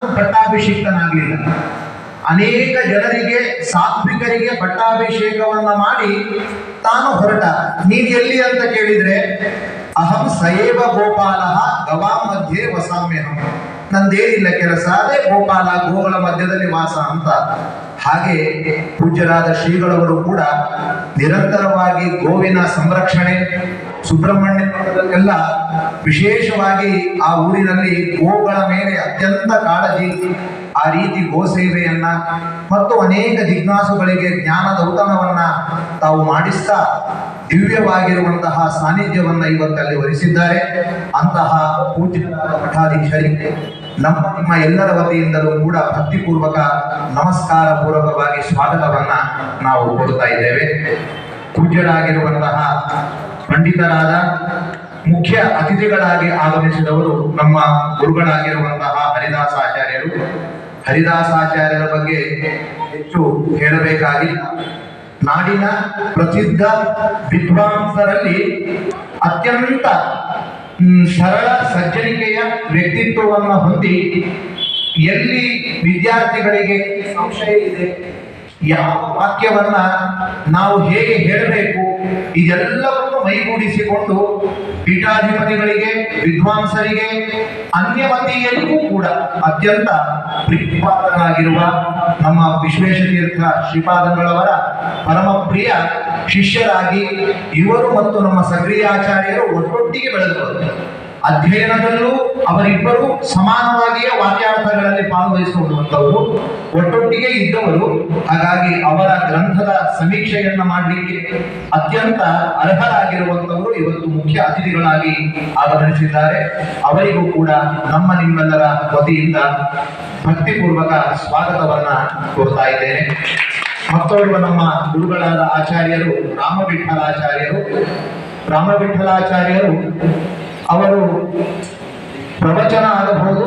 ಪಟ್ಟಾಭಿಷಿಕ್ತನಾಗಲಿಲ್ಲ. ಅನೇಕ ಜನರಿಗೆ, ಸಾತ್ವಿಕರಿಗೆ ಪಟ್ಟಾಭಿಷೇಕವನ್ನ ಮಾಡಿ ತಾನು ಹೊರಟ. ನೀನು ಎಲ್ಲಿ ಅಂತ ಕೇಳಿದ್ರೆ, ಅಹಂ ಸಯೇವ ಗೋಪಾಲ ಗವಾ ಮಧ್ಯೆ ವಸಾಮ್ಯಹಂ. ನಂದೇನಿಲ್ಲ ಕೆಲಸ, ಅದೇ ಗೋಪಾಲ ಗೋಗಳ ಮಧ್ಯದಲ್ಲಿ ವಾಸ ಅಂತ. ಹಾಗೆ ಪೂಜ್ಯರಾದ ಶ್ರೀಗಳವರು ಕೂಡ ನಿರಂತರವಾಗಿ ಗೋವಿನ ಸಂರಕ್ಷಣೆ ಸುಬ್ರಹ್ಮಣ್ಯ ಎಲ್ಲ ವಿಶೇಷವಾಗಿ ಆ ಊರಿನಲ್ಲಿ ಗೋಗಳ ಮೇಲೆ ಅತ್ಯಂತ ಕಾಳಜಿ, ಆ ರೀತಿ ಗೋ ಸೇವೆಯನ್ನ ಮತ್ತು ಅನೇಕ ಜಿಜ್ಞಾಸುಗಳಿಗೆ ಜ್ಞಾನದ ಔತಣವನ್ನ ತಾವು ಮಾಡಿಸ್ತಾ ದಿವ್ಯವಾಗಿರುವಂತಹ ಸಾನ್ನಿಧ್ಯವನ್ನ ಇವತ್ತಲ್ಲಿ ವಹಿಸಿದ್ದಾರೆ ಅಂತಹ ಪೂಜ್ಯರಾದ ಮಠಾಧೀಶರಿಗೆ ನಮ್ಮ, ನಿಮ್ಮ ಎಲ್ಲರ ವತಿಯಿಂದಲೂ ಕೂಡ ಭಕ್ತಿಪೂರ್ವಕ ನಮಸ್ಕಾರ ಪೂರ್ವಕವಾಗಿ ಸ್ವಾಗತವನ್ನ ನಾವು ಕೊಡ್ತಾ ಇದ್ದೇವೆ. ಪೂಜ್ಯರಾಗಿರುವಂತಹ ಪಂಡಿತರಾದ ಮುಖ್ಯ ಅತಿಥಿಗಳಾಗಿ ಆಗಮಿಸಿದವರು ನಮ್ಮ ಗುರುಗಳಾಗಿರುವಂತಹ ಹರಿದಾಸಾಚಾರ್ಯರು ಹರಿದಾಸಾಚಾರ್ಯರ ಬಗ್ಗೆ ಹೆಚ್ಚು ಹೇಳಬೇಕಾಗಿ, ನಾಡಿನ ಪ್ರಸಿದ್ಧ ವಿದ್ವಾಂಸರಲ್ಲಿ ಅತ್ಯಂತ ಸರಳ ಸಜ್ಜನಿಕೆಯ ವ್ಯಕ್ತಿತ್ವವನ್ನು ಹೊಂದಿ ಎಲ್ಲಿ ವಿದ್ಯಾರ್ಥಿಗಳಿಗೆ ಸಂಶಯ ಇದೆ ಯಾವ ವಾಕ್ಯವನ್ನ ನಾವು ಹೇಗೆ ಹೇಳಬೇಕು, ಇದೆಲ್ಲವನ್ನು ಮೈಗೂಡಿಸಿಕೊಂಡು ಪೀಠಾಧಿಪತಿಗಳಿಗೆ, ವಿದ್ವಾಂಸರಿಗೆ, ಅನ್ಯಮತೀಯರಿಗೂ ಕೂಡ ಅತ್ಯಂತ ಪ್ರೀತಿಪಾತ್ರರಾಗಿರುವ ನಮ್ಮ ವಿಶ್ವೇಶತೀರ್ಥ ಶ್ರೀಪಾದಂಗಳವರ ಪರಮ ಪ್ರಿಯ ಶಿಷ್ಯರಾಗಿ ಇವರು ಮತ್ತು ನಮ್ಮ ಸಕ್ರಿಯಾಚಾರ್ಯರು ಒಟ್ಟೊಟ್ಟಿಗೆ ಬೆಳೆದವರು. ಅಧ್ಯಯನದಲ್ಲೂ ಅವರಿಬ್ಬರು ಸಮಾನವಾಗಿಯೇ ವಾಕ್ಯಾರ್ಥಗಳಲ್ಲಿ ಭಾಗವಹಿಸಿಕೊಳ್ಳುವಂಥವರು ಒಟ್ಟೊಟ್ಟಿಗೆ ಇದ್ದವರು. ಹಾಗಾಗಿ ಅವರ ಗ್ರಂಥದ ಸಮೀಕ್ಷೆಯನ್ನ ಮಾಡಲಿಕ್ಕೆ ಅತ್ಯಂತ ಅರ್ಹರಾಗಿರುವಂತವರು ಇವತ್ತು ಮುಖ್ಯ ಅತಿಥಿಗಳಾಗಿ ಆಗಮಿಸಿದ್ದಾರೆ ಅವರಿಗೂ ಕೂಡ ನಮ್ಮ ನಿಮ್ಮೆಲ್ಲರ ವತಿಯಿಂದ ಭಕ್ತಿಪೂರ್ವಕ ಸ್ವಾಗತವನ್ನ ಕೋರ್ತಾ ಇದ್ದೇನೆ. ಮತ್ತೊಬ್ಬ ನಮ್ಮ ಗುರುಗಳಾದ ಆಚಾರ್ಯರು, ರಾಮವಿಠಲಾಚಾರ್ಯರು. ರಾಮವಿಠಲಾಚಾರ್ಯರು ಅವರು ಪ್ರವಚನ ಆಗಬಹುದು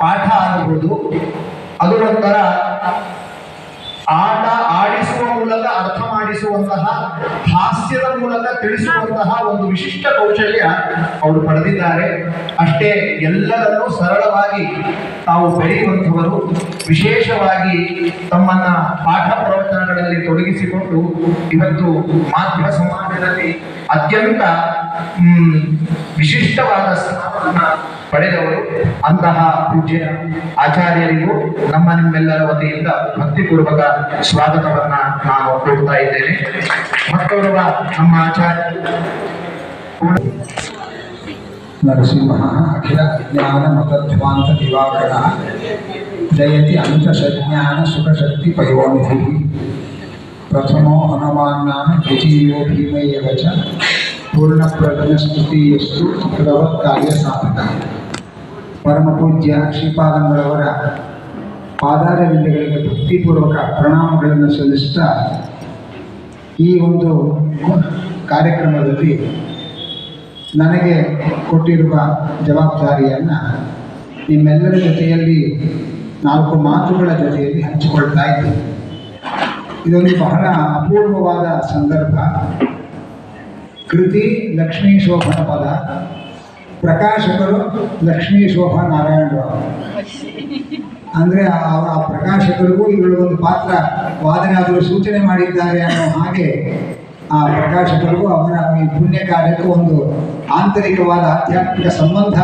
ಪಾಠ ಆಗಬಹುದು ಅದು ಒಂಥರ ಆಟ ಆಡಿಸುವ ಮೂಲಕ ಅರ್ಥ ಮಾಡಿಸುವಂತಹ, ಹಾಸ್ಯದ ಮೂಲಕ ತಿಳಿಸುವಂತಹ ಒಂದು ವಿಶಿಷ್ಟ ಕೌಶಲ್ಯ ಅವರು ಪಡೆದಿದ್ದಾರೆ. ಅಷ್ಟೇ ಎಲ್ಲರನ್ನೂ ಸರಳವಾಗಿ ತಾವು ಬೆಳೆಯುವಂಥವರು, ವಿಶೇಷವಾಗಿ ತಮ್ಮನ್ನ ಪಾಠ ಪ್ರವಚನಗಳಲ್ಲಿ ತೊಡಗಿಸಿಕೊಂಡು, ಇವತ್ತು ಮಾಧ್ಯಮ ಸಮಾಜದಲ್ಲಿ ಅತ್ಯಂತ ವಿಶಿಷ್ಟವಾದ ಸ್ಥಾನವನ್ನು ಪಡೆದವರು ಅಂತಹ ಪೂಜ್ಯ ಆಚಾರ್ಯರಿಗೂ ನಮ್ಮ ನಿಮ್ಮೆಲ್ಲರ ವತಿಯಿಂದ ಭಕ್ತಿಪೂರ್ವಕ ಸ್ವಾಗತವನ್ನ ನಾನು ಕೊಡ್ತಾ ಇದ್ದೇನೆ. ಮತ್ತೊಬ್ಬ ನಮ್ಮ ಆಚಾರ್ಯ. ನರಸಿಂಹ, ಅಖಿಲ ಜ್ಞಾನ ಮತಧ್ವಾಂತ ದಿವಾಕರ ಜಯತಿ ಅಂತಷಜ್ಞಾನ ಸುಖಶಕ್ತಿ ಪಯೋನಿಧಿ, ಪ್ರಥಮೋ ಹನುಮಾನ್ನಾಮ ದ್ವಿತೀಯೋ ಭೀಮಯ್ಯವ ಪ್ರಜ್ಞ ಸ್ತುತಿ ಎಷ್ಟು ಕಾರ್ಯ ಸಾಧಕ ಪರಮ ಪೂಜ್ಯ ಶ್ರೀಪಾದಂಗಳವರ ಪಾದಾರವಿಂದಗಳಿಗೆ ಭಕ್ತಿಪೂರ್ವಕ ಪ್ರಣಾಮಗಳನ್ನು ಸಲ್ಲಿಸುತ್ತಾ ಈ ಒಂದು ಕಾರ್ಯಕ್ರಮದಲ್ಲಿ ನನಗೆ ಕೊಟ್ಟಿರುವ ಜವಾಬ್ದಾರಿಯನ್ನು ನಿಮ್ಮೆಲ್ಲರ ಜೊತೆಯಲ್ಲಿ ನಾಲ್ಕು ಮಾತುಗಳ ಜೊತೆಯಲ್ಲಿ ಹಂಚಿಕೊಳ್ತಾ ಇದ್ದೀನಿ. ಇದೊಂದು ಬಹಳ ಅಪೂರ್ವವಾದ ಸಂದರ್ಭ. ಕೃತಿ ಲಕ್ಷ್ಮೀ ಶೋಭನ ಪದ. ಪ್ರಕಾಶಕರು ಲಕ್ಷ್ಮೀ ಶೋಭ ನಾರಾಯಣರಾವ್ ಅಂದರೆ ಆ ಪ್ರಕಾಶಕರಿಗೂ ಒಂದು ಪಾತ್ರ, ವಾದನೆ ಆದರೂ ಸೂಚನೆ ಮಾಡಿದ್ದಾರೆ ಅನ್ನೋ ಹಾಗೆ ಆ ಪ್ರಕಾಶಕರಿಗೂ ಅವರ ಈ ಪುಣ್ಯ ಕಾರ್ಯಕ್ಕೂ ಒಂದು ಆಂತರಿಕವಾದ ಆಧ್ಯಾತ್ಮಿಕ ಸಂಬಂಧ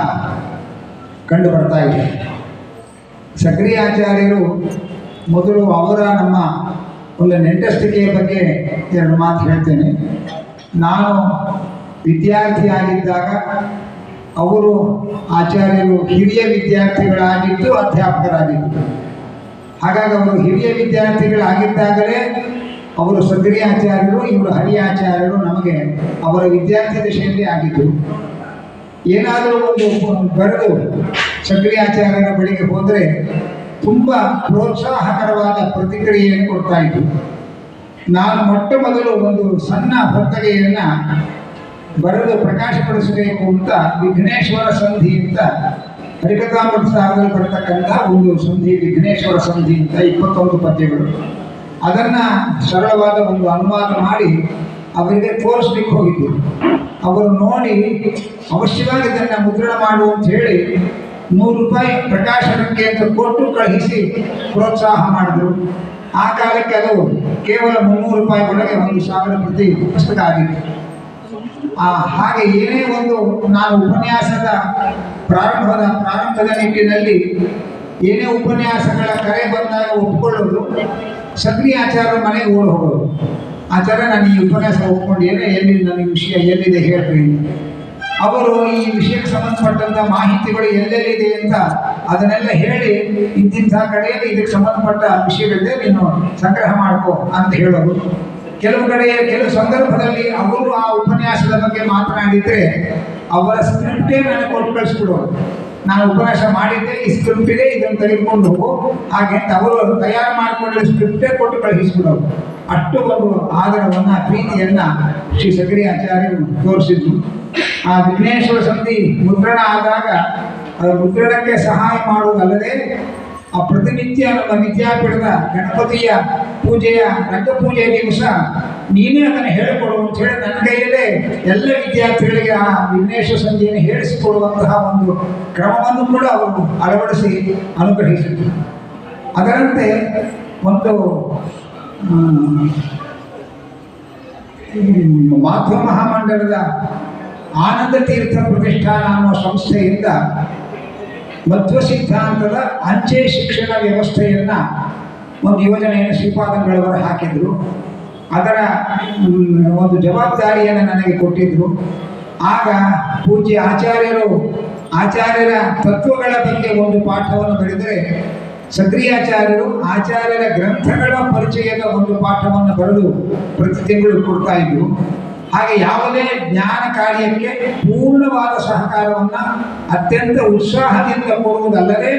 ಕಂಡು ಬರ್ತಾ ಇದೆ ಸಕ್ರಿಯಾಚಾರ್ಯರು ಮೊದಲು ಅವರ ನಮ್ಮ ಒಂದು ನೆಂಟಸ್ತಿಕೆಯ ಬಗ್ಗೆ ಎರಡು ಮಾತು ಹೇಳ್ತೇನೆ. ನಾನು ವಿದ್ಯಾರ್ಥಿಯಾಗಿದ್ದಾಗ ಅವರು ಆಚಾರ್ಯರು ಹಿರಿಯ ವಿದ್ಯಾರ್ಥಿಗಳಾಗಿದ್ದು ಅಧ್ಯಾಪಕರಾಗಿದ್ದರು. ಹಾಗಾಗಿ ಅವರು ಹಿರಿಯ ವಿದ್ಯಾರ್ಥಿಗಳಾಗಿದ್ದಾಗಲೇ ಅವರು ಸದ್ರಿ ಆಚಾರ್ಯರು, ಇವರು ಹರಿಯ ಆಚಾರ್ಯರು ನಮಗೆ ಅವರ ವಿದ್ಯಾರ್ಥಿ ದಶೆಯಲ್ಲಿ ಆಗಿದ್ದು ಏನಾದರೂ ಒಂದು ಬರೆದು ಸಕ್ರಿಯ ಆಚಾರ್ಯರ ಬಳಿಗೆ ಹೋದರೆ ತುಂಬ ಪ್ರೋತ್ಸಾಹಕರವಾದ ಪ್ರತಿಕ್ರಿಯೆಯನ್ನು ಕೊಡ್ತಾ ಇದ್ರು ನಾನು ಮೊಟ್ಟ ಮೊದಲು ಒಂದು ಸಣ್ಣ ಹೊತ್ತಗೆಯನ್ನು ಬರೆದು ಪ್ರಕಾಶಪಡಿಸಬೇಕು ಅಂತ ವಿಘ್ನೇಶ್ವರ ಸಂಧಿ ಅಂತ ಹರಿಕಥಾಮೃತ ಸಾರದಲ್ಲಿ ಬರ್ತಕ್ಕಂಥ ಒಂದು ಸಂಧಿ, ವಿಘ್ನೇಶ್ವರ ಸಂಧಿ ಅಂತ ಇಪ್ಪತ್ತೊಂದು ಪದ್ಯಗಳು. ಅದನ್ನು ಸರಳವಾದ ಒಂದು ಅನುವಾದ ಮಾಡಿ ಅವರಿಗೆ ತೋರಿಸ್ಲಿಕ್ಕೆ ಹೋಗಿದ್ದರು ಅವರು ನೋಡಿ, ಅವಶ್ಯವಾಗಿ ಇದನ್ನು ಮುದ್ರಣ ಮಾಡು ಅಂತ ಹೇಳಿ ನೂರು ರೂಪಾಯಿ ಪ್ರಕಾಶನಕ್ಕೆ ಅಂತ ಕೊಟ್ಟು ಕಳುಹಿಸಿ ಪ್ರೋತ್ಸಾಹ ಮಾಡಿದ್ರು. ಆ ಕಾಲಕ್ಕೆ ಅದು ಕೇವಲ ಮುನ್ನೂರು ರೂಪಾಯಿ ಒಳಗೆ ಒಂದು ಸಾವಿರ ಪ್ರತಿ ಪುಸ್ತಕ ಆಗಿತ್ತು ಆ ಹಾಗೆ ಏನೇ ಒಂದು ನಾನು ಉಪನ್ಯಾಸದ ಪ್ರಾರಂಭದ ಪ್ರಾರಂಭದ ನಿಟ್ಟಿನಲ್ಲಿ ಏನೇ ಉಪನ್ಯಾಸಗಳ ಕರೆ ಬಂದಾಗ ಒಪ್ಕೊಳ್ಳೋದು ಸಕ್ರಿಯ ಆಚಾರ ಮನೆಗೆ ಓಡ್ ಹೋಗೋದು. ಆಚಾರ ನಾನು ಈ ಉಪನ್ಯಾಸ ಒಪ್ಕೊಂಡು ಏನೇ ಎಲ್ಲಿ ನನಗೆ ವಿಷಯ ಎಲ್ಲಿದೆ ಹೇಳ್ತೀನಿ ಅವರು ಈ ವಿಷಯಕ್ಕೆ ಸಂಬಂಧಪಟ್ಟಂತ ಮಾಹಿತಿಗಳು ಎಲ್ಲೆಲ್ಲಿದೆ ಅಂತ ಅದನ್ನೆಲ್ಲ ಹೇಳಿ ಇಂತಿಂಥ ಕಡೆಯಲ್ಲಿ ಇದಕ್ಕೆ ಸಂಬಂಧಪಟ್ಟ ವಿಷಯಗಳಿದೆ ನೀನು ಸಂಗ್ರಹ ಮಾಡ್ಕೋ ಅಂತ ಹೇಳೋದು. ಕೆಲವು ಕಡೆ ಕೆಲವು ಸಂದರ್ಭದಲ್ಲಿ ಅವರು ಆ ಉಪನ್ಯಾಸದ ಬಗ್ಗೆ ಮಾತನಾಡಿದ್ರೆ ಅವರ ಸ್ಕ್ರಿಪ್ಟೇ ನನಗೆ ಕೊಟ್ಟು ಕಳಿಸ್ಬಿಡೋದು ನಾನು ಉಪನ್ಯಾಸ ಮಾಡಿದ್ದೆ, ಈ ಸ್ಕ್ರಿಪ್ಟ್ ಇದೆ, ಇದನ್ನು ತೆಗೆದುಕೊಂಡು ಹೋಗು. ಅಂತ ಅವರು ತಯಾರು ಮಾಡಿಕೊಂಡಿರೋ ಸ್ಕ್ರಿಪ್ಟೇ ಕೊಟ್ಟು ಕಳುಹಿಸ್ಬಿಡೋರು ಅಷ್ಟು ಒಂದು ಆದರವನ್ನ ಪ್ರೀತಿಯನ್ನ ಶ್ರೀ ಸಗರಿ ಆಚಾರ್ಯರು ತೋರಿಸಿದ್ರು. ಆ ವಿಘ್ನೇಶ್ವರ ಸಂಧಿ ಮುದ್ರಣ ಆದಾಗ ಮುದ್ರಣಕ್ಕೆ ಸಹಾಯ ಮಾಡುವುದಲ್ಲದೆ ಆ ಪ್ರತಿನಿತ್ಯ ನಮ್ಮ ವಿದ್ಯಾಪೀಠದ ಗಣಪತಿಯ ಪೂಜೆಯ ರಂಗಪೂಜೆಯ ದಿವಸ ನೀನೇ ಅದನ್ನು ಹೇಳಿಕೊಡು ಅಂತ ಹೇಳಿ ನನ್ನ ಕೈಯಲ್ಲೇ ಎಲ್ಲ ವಿದ್ಯಾರ್ಥಿಗಳಿಗೆ ಆ ವಿಘ್ನೇಶ ಸಂಜೆಯನ್ನು ಹೇಳಿಸಿಕೊಡುವಂತಹ ಒಂದು ಕ್ರಮವನ್ನು ಕೂಡ ಅವರು ಅಳವಡಿಸಿ ಅನುಗ್ರಹಿಸಿದರು. ಅದರಂತೆ ಒಂದು ಮಾತೃ ಮಹಾಮಂಡಲದ ಆನಂದ ತೀರ್ಥ ಪ್ರತಿಷ್ಠಾನ ಅನ್ನೋ ಸಂಸ್ಥೆಯಿಂದ ಮಧ್ವ ಸಿದ್ಧಾಂತದ ಅಂಚೆ ಶಿಕ್ಷಣ ವ್ಯವಸ್ಥೆಯನ್ನ ಒಂದು ಯೋಜನೆಯನ್ನು ಶ್ರೀಪಾದಂಗಳವರು ಹಾಕಿದ್ರು. ಅದರ ಒಂದು ಜವಾಬ್ದಾರಿಯನ್ನು ನನಗೆ ಕೊಟ್ಟಿದ್ರು. ಆಗ ಪೂಜ್ಯ ಆಚಾರ್ಯರು, ಆಚಾರ್ಯರ ತತ್ವಗಳ ಬಗ್ಗೆ ಒಂದು ಪಾಠವನ್ನು ಬರೆದರೆ ಸಕ್ರಿಯಾಚಾರ್ಯರು ಆಚಾರ್ಯರ ಗ್ರಂಥಗಳ ಪರಿಚಯದ ಒಂದು ಪಾಠವನ್ನು ಬರೆದು ಪ್ರತಿ ತಿಂಗಳು ಕೊಡ್ತಾ ಇದ್ರು. ಹಾಗೆ ಯಾವುದೇ ಜ್ಞಾನ ಕಾರ್ಯಕ್ಕೆ ಪೂರ್ಣವಾದ ಸಹಕಾರವನ್ನು ಅತ್ಯಂತ ಉತ್ಸಾಹದಿಂದ ಕೊಡುವುದಲ್ಲದೆ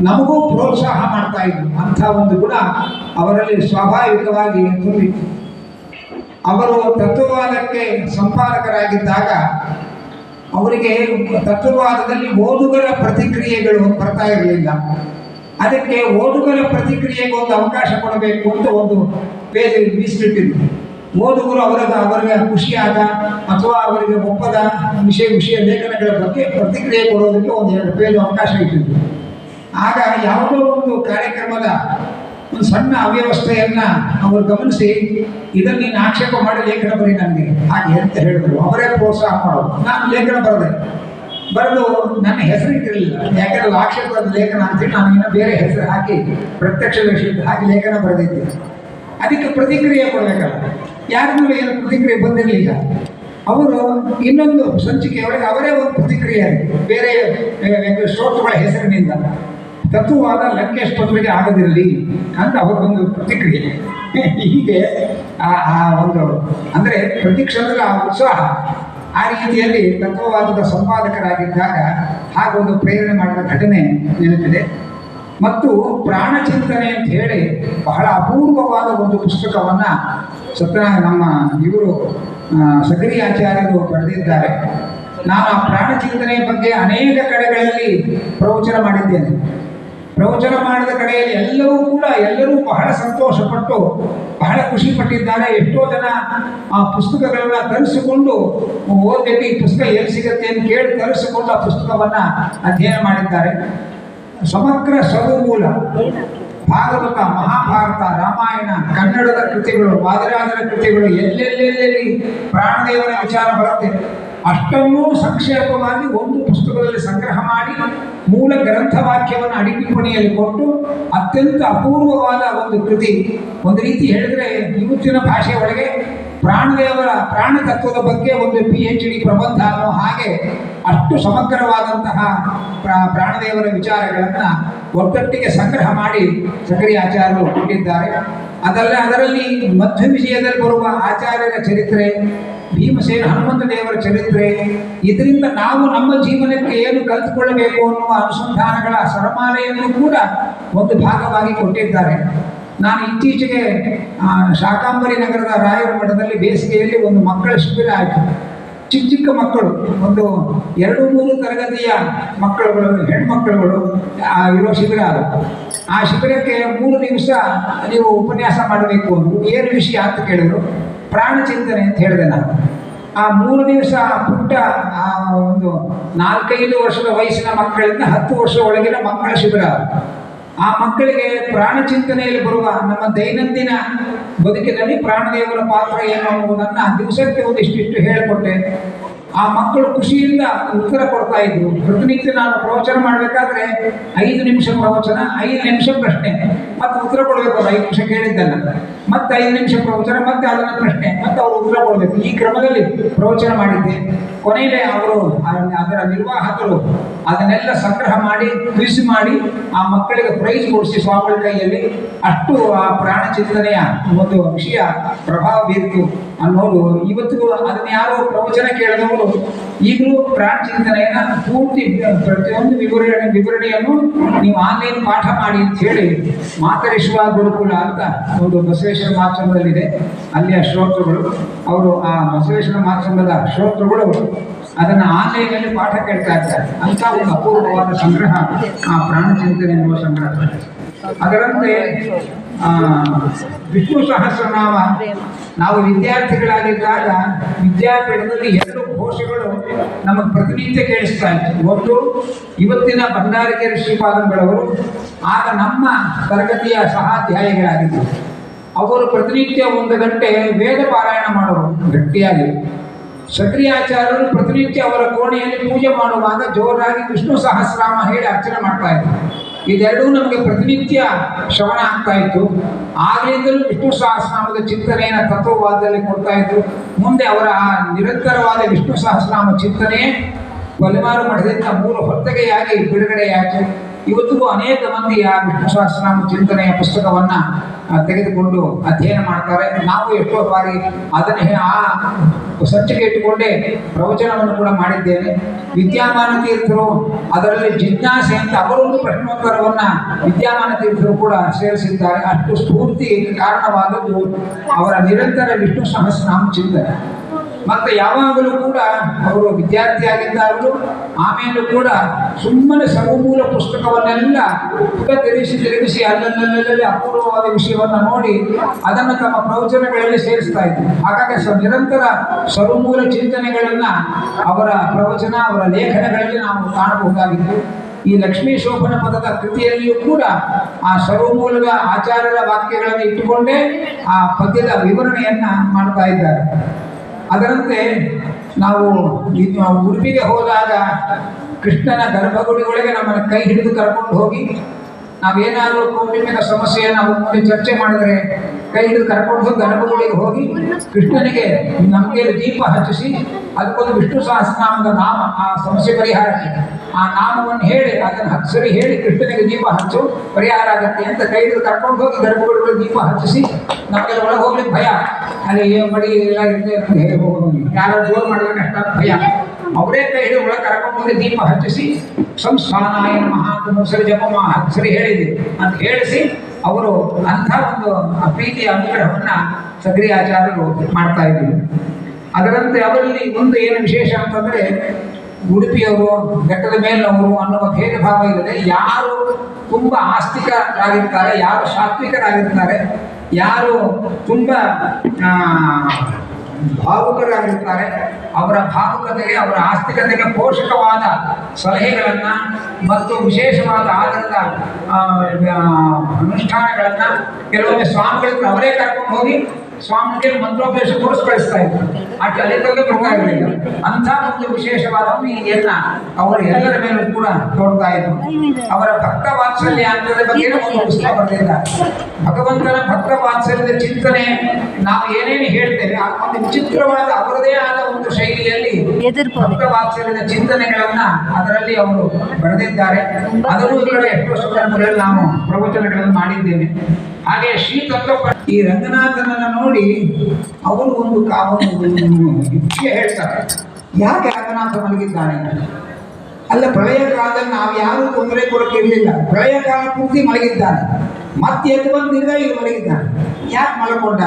ನಮಗೂ ಪ್ರೋತ್ಸಾಹ ಮಾಡ್ತಾ ಇದ್ರು. ಅಂಥ ಒಂದು ಗುಣ ಅವರಲ್ಲಿ ಸ್ವಾಭಾವಿಕವಾಗಿ ತುಂಬಿತ್ತು. ಅವರು ತತ್ವವಾದಕ್ಕೆ ಸಂಪಾದಕರಾಗಿದ್ದಾಗ ಅವರಿಗೆ ತತ್ವವಾದದಲ್ಲಿ ಓದುಗರ ಪ್ರತಿಕ್ರಿಯೆಗಳು ಬರ್ತಾ ಇರಲಿಲ್ಲ. ಅದಕ್ಕೆ ಓದುಗರ ಪ್ರತಿಕ್ರಿಯೆಗೆ ಒಂದು ಅವಕಾಶ ಕೊಡಬೇಕು ಅಂತ ಒಂದು ಪೇಜ್ ಮೀಸಲಿಟ್ಟಿದ್ರು ಓದುಗರು ಅವರ ಅವರಿಗೆ ಖುಷಿಯಾದ ಅಥವಾ ಅವರಿಗೆ ಒಪ್ಪದ ವಿಷಯ ವಿಷಯ ಲೇಖನಗಳ ಬಗ್ಗೆ ಪ್ರತಿಕ್ರಿಯೆ ಕೊಡೋದಕ್ಕೆ ಒಂದು ಎರಡು ಪೇಜ್ ಅವಕಾಶ ಇಟ್ಟಿದ್ರು. ಆಗ ಯಾವುದೋ ಒಂದು ಕಾರ್ಯಕ್ರಮದ ಒಂದು ಸಣ್ಣ ಅವ್ಯವಸ್ಥೆಯನ್ನು ಅವರು ಗಮನಿಸಿ, ಇದನ್ನು ನೀನು ಆಕ್ಷೇಪ ಮಾಡಿ ಲೇಖನ ಬರೀ ನನಗೆ. ಹಾಗೆ ಅಂತ ಹೇಳಿದ್ರು. ಅವರೇ ಪ್ರೋತ್ಸಾಹ ಮಾಡೋದು ನಾನು ಲೇಖನ ಬರೆದೆ. ಬರೆದು ನನ್ನ ಹೆಸರು ಇಟ್ಟಿರಲಿಲ್ಲ. ಯಾಕಂದ್ರೆ ಆಕ್ಷೇಪದ ಲೇಖನ ಅಂತೇಳಿ ನಾನು ಇನ್ನೂ ಬೇರೆ ಹೆಸರು ಹಾಕಿ ಪ್ರತ್ಯಕ್ಷ ಹಾಕಿ ಲೇಖನ ಬರೆದಿದ್ದೆ. ಅದಕ್ಕೆ ಪ್ರತಿಕ್ರಿಯೆ ಕೊಡಬೇಕಲ್ಲ. ಯಾರಿಗೂ ಏನು ಪ್ರತಿಕ್ರಿಯೆ ಬಂದಿರಲಿಲ್ಲ. ಅವರು ಇನ್ನೊಂದು ಸಂಚಿಕೆಯೊಳಗೆ ಅವರೇ ಒಂದು ಪ್ರತಿಕ್ರಿಯೆ ಬೇರೆ ಶ್ರೋತೃಗಳ ಹೆಸರಿನಿಂದ. ತತ್ವವಾದ ಲಂಕೇಶ್ ಪದವಿಗೆ ಆಗದಿರಲಿ ಅಂತ ಅವ್ರಿಗೊಂದು ಪ್ರತಿಕ್ರಿಯೆ. ಹೀಗೆ ಆ ಆ ಒಂದು, ಅಂದರೆ ಪ್ರತಿ ಕ್ಷಣದಲ್ಲಿ ಆ ಉತ್ಸಾಹ ಆ ರೀತಿಯಲ್ಲಿ ತತ್ವವಾದದ ಸಂಪಾದಕರಾಗಿದ್ದಾಗ ಹಾಗೊಂದು ಪ್ರೇರಣೆ ಮಾಡಿದ ಘಟನೆ ನೆನಪಿದೆ. ಮತ್ತು ಪ್ರಾಣ ಚಿಂತನೆ ಅಂತ ಹೇಳಿ ಬಹಳ ಅಪೂರ್ವವಾದ ಒಂದು ಪುಸ್ತಕವನ್ನ ಸತ್ಯ ನಮ್ಮ ಇವರು ಸಗರಿ ಆಚಾರ್ಯರು ಬರೆದಿದ್ದಾರೆ. ನಾನು ಆ ಪ್ರಾಣ ಚಿಂತನೆಯ ಬಗ್ಗೆ ಅನೇಕ ಕಡೆಗಳಲ್ಲಿ ಪ್ರವಚನ ಮಾಡಿದ್ದೇನೆ. ಪ್ರವಚನ ಮಾಡಿದ ಕಡೆಯಲ್ಲಿ ಎಲ್ಲರೂ ಕೂಡ, ಎಲ್ಲರೂ ಬಹಳ ಸಂತೋಷಪಟ್ಟು, ಬಹಳ ಖುಷಿ ಪಟ್ಟಿದ್ದಾರೆ. ಎಷ್ಟೋ ಜನ ಆ ಪುಸ್ತಕಗಳನ್ನ ತರಿಸಿಕೊಂಡು ಓದಬೇಕು ಈ ಪುಸ್ತಕ ಎಲ್ಲಿ ಸಿಗುತ್ತೆ ಅಂತ ಕೇಳಿ ತರಿಸಿಕೊಂಡು ಆ ಪುಸ್ತಕವನ್ನ ಅಧ್ಯಯನ ಮಾಡಿದ್ದಾರೆ. ಸಮಗ್ರ ಸದುಮೂಲ ಭಾಗವತ, ಮಹಾಭಾರತ, ರಾಮಾಯಣ, ಕನ್ನಡದ ಕೃತಿಗಳು, ವಾದರಾಜರ ಕೃತಿಗಳು, ಎಲ್ಲೆಲ್ಲೆಲ್ಲಿ ಪ್ರಾಣದೇವರ ವಿಚಾರ ಬರುತ್ತೆ, ಅಷ್ಟನ್ನೂ ಸಂಕ್ಷೇಪವಾಗಿ ಒಂದು ಪುಸ್ತಕದಲ್ಲಿ ಸಂಗ್ರಹ ಮಾಡಿ, ಮೂಲ ಗ್ರಂಥ ವಾಕ್ಯವನ್ನು ಅಡಿಟಿಪ್ಪಣಿಯಲ್ಲಿ ಕೊಟ್ಟು, ಅತ್ಯಂತ ಅಪೂರ್ವವಾದ ಒಂದು ಕೃತಿ. ಒಂದು ರೀತಿ ಹೇಳಿದ್ರೆ ಇವತ್ತಿನ ಭಾಷೆ ಒಳಗೆ ಪ್ರಾಣದೇವರ ಪ್ರಾಣ ತತ್ವದ ಬಗ್ಗೆ ಒಂದು ಪಿ ಎಚ್ ಡಿ ಪ್ರಬಂಧ ಅನ್ನೋ ಹಾಗೆ ಅಷ್ಟು ಸಮಗ್ರವಾದಂತಹ ಪ್ರಾ- ಪ್ರಾಣದೇವರ ವಿಚಾರಗಳನ್ನು ಒಟ್ಟೊಟ್ಟಿಗೆ ಸಂಗ್ರಹ ಮಾಡಿ ಸಕರಿ ಆಚಾರ್ಯರು ಕೊಟ್ಟಿದ್ದಾರೆ. ಅದಲ್ಲ, ಅದರಲ್ಲಿ ಮಧ್ಯ ವಿಜಯದಲ್ಲಿ ಬರುವ ಆಚಾರ್ಯರ ಚರಿತ್ರೆ, ಭೀಮಸೇನ ಹನುಮಂತ ದೇವರ ಚರಿತ್ರೆ, ಇದರಿಂದ ನಾವು ನಮ್ಮ ಜೀವನಕ್ಕೆ ಏನು ಕಲಿತುಕೊಳ್ಳಬೇಕು ಅನ್ನುವ ಅನುಸಂಧಾನಗಳ ಸರಮಾಲೆಯನ್ನು ಕೂಡ ಒಂದು ಭಾಗವಾಗಿ ಕೊಟ್ಟಿದ್ದಾರೆ. ನಾನು ಇತ್ತೀಚೆಗೆ ಶಾಕಾಂಬರಿ ನಗರದ ರಾಯರ ಮಠದಲ್ಲಿ ಬೇಸಿಗೆಯಲ್ಲಿ ಒಂದು ಮಕ್ಕಳ ಶಿಬಿರ ಆಯಿತು. ಚಿಕ್ಕ ಚಿಕ್ಕ ಮಕ್ಕಳು, ಒಂದು ಎರಡು ಮೂರು ತರಗತಿಯ ಮಕ್ಕಳುಗಳು ಹೆಣ್ಮಕ್ಕಳುಗಳು ಇರೋ ಶಿಬಿರ ಅದು. ಆ ಶಿಬಿರಕ್ಕೆ ಮೂರು ನಿಮಿಷ ನೀವು ಉಪನ್ಯಾಸ ಮಾಡಬೇಕು ಅಂತ. ಏನು ವಿಷಯ ಅಂತ ಕೇಳಿದ್ರು. ಪ್ರಾಣ ಚಿಂತನೆ ಅಂತ ಹೇಳಿದೆ ನಾನು. ಆ ಮೂರು ದಿವಸ ಪುಟ್ಟ, ಆ, ಒಂದು ನಾಲ್ಕೈದು ವರ್ಷದ ವಯಸ್ಸಿನ ಮಕ್ಕಳಿಂದ ಹತ್ತು ವರ್ಷ ಒಳಗಿನ ಮಕ್ಕಳ ಶಿಬಿರ ಆ ಮಕ್ಕಳಿಗೆ ಪ್ರಾಣ ಚಿಂತನೆಯಲ್ಲಿ ಬರುವ ನಮ್ಮ ದೈನಂದಿನ ಬದುಕಿನಲ್ಲಿ ಪ್ರಾಣದೇವರ ಪಾತ್ರ ಏನು ಅನ್ನುವುದನ್ನು ದಿವಸಕ್ಕೆ ಒಂದಿಷ್ಟಿಷ್ಟು ಹೇಳಿಕೊಟ್ಟೆ. ಆ ಮಕ್ಕಳು ಖುಷಿಯಿಂದ ಉತ್ತರ ಕೊಡ್ತಾ ಇದ್ರು. ಪ್ರತಿನಿತ್ಯ ನಾನು ಪ್ರವಚನ ಮಾಡಬೇಕಾದ್ರೆ ಐದು ನಿಮಿಷ ಪ್ರವಚನ, ಐದು ನಿಮಿಷ ಪ್ರಶ್ನೆ. ಮತ್ತೆ ಉತ್ತರ ಕೊಡಬೇಕು ಅವ್ರು, ಐದು ನಿಮಿಷ ಕೇಳಿದ್ದಲ್ಲ. ಮತ್ತೆ ಐದು ನಿಮಿಷ ಪ್ರವಚನ, ಮತ್ತೆ ಅದನ್ನ ಪ್ರಶ್ನೆ. ಮತ್ತೆ ಅವರು ಉತ್ತರ ಕೊಡಬೇಕು. ಈ ಕ್ರಮದಲ್ಲಿ ಪ್ರವಚನ ಮಾಡಿದ್ದೆ. ಕೊನೆಯಲ್ಲಿ ಅವರು, ಅದರ ನಿರ್ವಾಹಕರು ಅದನ್ನೆಲ್ಲ ಸಂಗ್ರಹ ಮಾಡಿ ಕ್ವಿಸ್ ಮಾಡಿ, ಆ ಮಕ್ಕಳಿಗೆ ಪ್ರೈಸ್ ಕೊಡಿಸಿ ಸ್ವಾಮಿಗಳ ಕೈಯಲ್ಲಿ. ಅಷ್ಟು ಆ ಪ್ರಾಣ ಚಿಂತನೆಯ ಒಂದು ವಿಷಯ ಪ್ರಭಾವ ಬೀರಿತು. ಅನ್ನೋದು ಇವತ್ತಿಗೂ ಅದನ್ನ ಯಾರು ಪ್ರವಚನ ಕೇಳಿದವರು ಈಗಲೂ ಪ್ರಾಣ ಪೂರ್ತಿ ಪ್ರತಿಯೊಂದು ವಿವರಣೆ, ವಿವರಣೆಯನ್ನು ನೀವು ಆನ್ಲೈನ್ ಪಾಠ ಮಾಡಿ ಅಂತ ಹೇಳಿ ಮಾತರಿಸುವ ಗುರುಕುಲ ಅಂತ ಒಂದು ಬಸವೇಶ್ವರ ಮಾಧ್ಯಮದಲ್ಲಿದೆ ಅಲ್ಲಿಯ ಶ್ರೋತೃಗಳು, ಅವರು ಆ ಬಸವೇಶ್ವರ ಮಾಧ್ಯಮದ ಶ್ರೋತೃಗಳು ಅದನ್ನ ಆನ್ಲೈನಲ್ಲಿ ಪಾಠ ಕೇಳ್ತಾ ಇದ್ದಾರೆ. ಅಂತ ಒಂದು ಅಪೂರ್ವವಾದ ಸಂಗ್ರಹ ಆ ಪ್ರಾಣ ಚಿಂತನೆ ಎನ್ನುವ ಸಂಗ್ರಹ. ಅದರಂತೆ ವಿಷ್ಣು ಸಹಸ್ರನಾಮ. ನಾವು ವಿದ್ಯಾರ್ಥಿಗಳಾಗಿದ್ದಾಗ ವಿದ್ಯಾಪೀಠದಲ್ಲಿ ಎರಡು ಘೋಷಗಳು ನಮಗೆ ಪ್ರತಿನಿತ್ಯ ಕೇಳಿಸ್ತಾ ಇತ್ತು. ಒಂದು ಇವತ್ತಿನ ಭಂಡಾರಕೆರೆ ಶ್ರೀಪಾದಂಗಳವರು ಆಗ ನಮ್ಮ ತರಗತಿಯ ಸಹಾಧ್ಯಾಯಿಗಳಾಗಿದ್ದರು. ಅವರು ಪ್ರತಿನಿತ್ಯ ಒಂದು ಗಂಟೆ ವೇದ ಪಾರಾಯಣ ಮಾಡೋರು ಗಟ್ಟಿಯಾಗಿ. ಸಕ್ರಿಯಾಚಾರ್ಯರು ಪ್ರತಿನಿತ್ಯ ಅವರ ಕೋಣೆಯಲ್ಲಿ ಪೂಜೆ ಮಾಡುವಾಗ ಜೋರಾಗಿ ವಿಷ್ಣು ಸಹಸ್ರಾಮ ಹೇಳಿ ಅರ್ಚನೆ ಮಾಡ್ತಾ ಇದ್ರು. ಇದೆರಡೂ ನಮಗೆ ಪ್ರತಿನಿತ್ಯ ಶ್ರವಣ ಆಗ್ತಾ ಇತ್ತು. ಆಗಲಿಂದಲೂ ವಿಷ್ಣು ಸಹಸ್ರನಾಮದ ಚಿಂತನೆಯನ್ನು ತತ್ವವಾದದಲ್ಲಿ ಕೊಡ್ತಾ ಇದ್ರು. ಮುಂದೆ ಅವರ ಆ ನಿರಂತರವಾದ ವಿಷ್ಣು ಸಹಸ್ರನಾಮ ಚಿಂತನೆ, ಬಲಿಮಾರು ಮಠದಿಂದ ಮೂರು ಹೊತ್ತಗೆಯಾಗಿ ಬಿಡುಗಡೆಯಾಯಿತು. ಇವತ್ತಿಗೂ ಅನೇಕ ಮಂದಿ ಆ ವಿಷ್ಣು ಚಿಂತನೆಯ ಪುಸ್ತಕವನ್ನ ತೆಗೆದುಕೊಂಡು ಅಧ್ಯಯನ ಮಾಡ್ತಾರೆ. ನಾವು ಎಷ್ಟೋ ಬಾರಿ ಅದನ್ನೇ ಆ ಸಂಚಿಕೆ ಇಟ್ಟುಕೊಂಡೇ ಪ್ರವಚನವನ್ನು ಕೂಡ ಮಾಡಿದ್ದೇನೆ ವಿದ್ಯಾಮಾನ ತೀರ್ಥರು, ಅದರಲ್ಲಿ ಜಿಜ್ಞಾಸೆ ಅಂತ ಅವರೊಂದು ಪ್ರಶ್ನೋತ್ತರವನ್ನ ವಿದ್ಯಾಮಾನ ತೀರ್ಥರು ಕೂಡ ಸೇರಿಸಿದ್ದಾರೆ. ಅಷ್ಟು ಸ್ಫೂರ್ತಿ ಕಾರಣವಾದದ್ದು ಅವರ ನಿರಂತರ ವಿಷ್ಣು ಸಹಸ್ರನಾಮ ಚಿಂತನೆ. ಮತ್ತೆ ಯಾವಾಗಲೂ ಕೂಡ ಅವರು ವಿದ್ಯಾರ್ಥಿಯಾಗಿದ್ದಾಗಲೂ ಆಮೇಲೂ ಕೂಡ ಸುಮ್ಮನೆ ಸರ್ವಮೂಲ ಪುಸ್ತಕವನ್ನೆಲ್ಲ ಪುಟ ತಿರುಗಿಸಿ ತಿರುಗಿಸಿ ಅಲ್ಲಲ್ಲಲ್ಲಿ ಅಪೂರ್ವವಾದ ವಿಷಯವನ್ನು ನೋಡಿ ಅದನ್ನು ತಮ್ಮ ಪ್ರವಚನಗಳಲ್ಲಿ ಸೇರಿಸ್ತಾ ಇದ್ದರು. ಹಾಗಾಗಿ ಸ ನಿರಂತರ ಸರ್ವಮೂಲ ಚಿಂತನೆಗಳನ್ನು ಅವರ ಪ್ರವಚನ, ಅವರ ಲೇಖನಗಳಲ್ಲಿ ನಾವು ಕಾಣಬಹುದಾಗಿತ್ತು. ಈ ಲಕ್ಷ್ಮೀ ಶೋಭನ ಪದದ ಕೃತಿಯಲ್ಲಿಯೂ ಕೂಡ ಆ ಸರ್ವಮೂಲದ ಆಚಾರ್ಯರ ವಾಕ್ಯಗಳನ್ನು ಇಟ್ಟುಕೊಂಡೇ ಆ ಪದ್ಯದ ವಿವರಣೆಯನ್ನ ಮಾಡ್ತಾ ಇದ್ದಾರೆ. ಅದರಂತೆ ನಾವು ಉಡುಪಿಗೆ ಹೋದಾಗ ಕೃಷ್ಣನ ಗರ್ಭಗುಡಿಯೊಳಗೆ ನಮ್ಮನ್ನು ಕೈ ಹಿಡಿದು ಕರ್ಕೊಂಡು ಹೋಗಿ ನಾವೇನಾದರೂ ಕೌಟುಂಬಿಕ ಸಮಸ್ಯೆಯನ್ನು ಅವ್ರ ಮುಂದೆ ಚರ್ಚೆ ಮಾಡಿದರೆ ಕೈ ಹಿಡಿದು ಕರ್ಕೊಂಡು ಹೋಗಿ ಗರ್ಭಗುಡಿಗೆ ಹೋಗಿ ಕೃಷ್ಣನಿಗೆ ನಮಗೆ ದೀಪ ಹಚ್ಚಿಸಿ ಅದಕ್ಕೊಂದು ವಿಷ್ಣು ಸಹಸ್ರನಾಮದ ನಾಮ, ಆ ಸಮಸ್ಯೆ ಪರಿಹಾರ ಆ ನಾಮವನ್ನು ಹೇಳಿ, ಅದನ್ನು ಹಚ್ಚರಿ ಹೇಳಿ ಕೃಷ್ಣನಿಗೆ ದೀಪ ಹಚ್ಚು, ಪರಿಹಾರ ಆಗತ್ತೆ ಅಂತ ಹಿಡಿದು ಕರ್ಕೊಂಡು ಹೋಗಿ ಗರ್ಭಗಳು ದೀಪ ಹಚ್ಚಿಸಿ ನಮಗೆ ಒಳಗೆ ಹೋಗ್ಲಿಕ್ಕೆ ಭಯ. ಅಲ್ಲಿ ಮಡಿ, ಎಲ್ಲ ಇರುತ್ತೆ ಅಂತ ಹೇಳಿ ಹೋಗೋದು. ಯಾರೋ ಜೋರು ಮಾಡಿದ್ರೆ ಅಷ್ಟ ಭಯ. ಅವರೇ ಕೈ ಹಿಡಿದು ಒಳಗೆ ಕರ್ಕೊಂಡು ಹೋಗಿ ದೀಪ ಹಚ್ಚಿಸಿ, ಸಂಸ್ಥಾನಾಯ ಮಹಾತ್ಮಸರಿ ಜಪಮ ಹಸರಿ ಹೇಳಿದೆ ಅಂತ ಹೇಳಿಸಿ, ಅವರು ಅಂಥ ಒಂದು ಪ್ರೀತಿಯ ಅನುಗ್ರಹವನ್ನು ಸಕ್ರಿಯ ಆಚಾರ್ಯರು ಮಾಡ್ತಾ ಇದ್ರು ಅದರಂತೆ ಅವರಲ್ಲಿ ಒಂದು ಏನು ವಿಶೇಷ ಅಂತಂದ್ರೆ ಉಡುಪಿಯವರು, ಬೆಟ್ಟದ ಮೇಲಿನವರು ಅನ್ನುವ ಭೇದ ಭಾವ ಇಲ್ಲದೆ ಯಾರು ತುಂಬ ಆಸ್ತಿಕರಾಗಿರ್ತಾರೆ, ಯಾರು ಸಾತ್ವಿಕರಾಗಿರ್ತಾರೆ, ಯಾರು ತುಂಬ ಭಾವುಕರಾಗಿರ್ತಾರೆ, ಅವರ ಭಾವುಕತೆಗೆ, ಅವರ ಆಸ್ತಿಕತೆಗೆ ಪೋಷಕವಾದ ಸಲಹೆಗಳನ್ನು ಮತ್ತು ವಿಶೇಷವಾದ ಆಧಾರದ ಅನುಷ್ಠಾನಗಳನ್ನು ಕೆಲವೊಮ್ಮೆ ಸ್ವಾಮಿಗಳಿಂದ ಅವರೇ ಕರ್ಕೊಂಡು ಹೋಗಿ ಸ್ವಾಮಿಗೆ ಮಂತ್ರೋಪದೇಶ ಕೋರ್ಸ್ ಕಳಿಸ್ತಾ ಇದ್ರು ಆ ಕಲಿತಲ್ಲೇ ಬರ್ತಾ ಇರಲಿಲ್ಲ ಅಂತ ಒಂದು ವಿಶೇಷವಾದ ಎಲ್ಲ ಅವರ ಎಲ್ಲರ ಮೇಲೂ ಕೂಡ ತೋರ್ತಾ ಇದ್ರು. ಅವರ ಭಕ್ತ ವಾತ್ಸಲ್ಯ ಅಂತದ ಬಗ್ಗೆ ಒಂದು ಪುಸ್ತಕ ಬರೆದಿದ್ದಾರೆ ಭಗವಂತನ ಭಕ್ತ ವಾತ್ಸಲ್ಯದ ಚಿಂತನೆ ನಾವು ಏನೇನು ಹೇಳ್ತೇವೆ ಆ ಒಂದು ವಿಚಿತ್ರವಾದ ಅವರದೇ ಆದ ಒಂದು ಶೈಲಿಯಲ್ಲಿ. ಭಕ್ತ ವಾತ್ಸಲ್ಯದ ಚಿಂತನೆಗಳನ್ನ ಅದರಲ್ಲಿ ಅವರು ಬರೆದಿದ್ದಾರೆ. ಅದನ್ನು ಕಡೆ ಎಷ್ಟೋ ಸಂದರ್ಭಗಳಲ್ಲಿ ನಾವು ಪ್ರವಚನಗಳನ್ನು ಮಾಡಿದ್ದೇವೆ. ಹಾಗೆ ಶ್ರೀ ತತ್ವ ಈ ರಂಗನಾಥನನ್ನ ನೋಡಿ ಅವರು ಒಂದು ಕಾವನ್ನು ವಿಷಯ ಹೇಳ್ತಾರೆ. ಯಾಕೆ ರಂಗನಾಥ ಮಲಗಿದ್ದಾನೆ? ಅಲ್ಲ, ಪ್ರಳಯ ಕಾಲದಲ್ಲಿ ನಾವು ಯಾರೂ ತೊಂದರೆ ಕೊಡಕ್ಕೆ ಇರಲಿಲ್ಲ. ಪ್ರಳಯ ಕಾಲ ಪೂರ್ತಿ ಮಲಗಿದ್ದಾನೆ. ಮತ್ತೆ ಎದ್ದು ಬಂದಿದ್ದ? ಇಲ್ಲಿ ಮಲಗಿದ್ದಾನೆ. ಯಾಕೆ ಮಲಗೊಂಡ?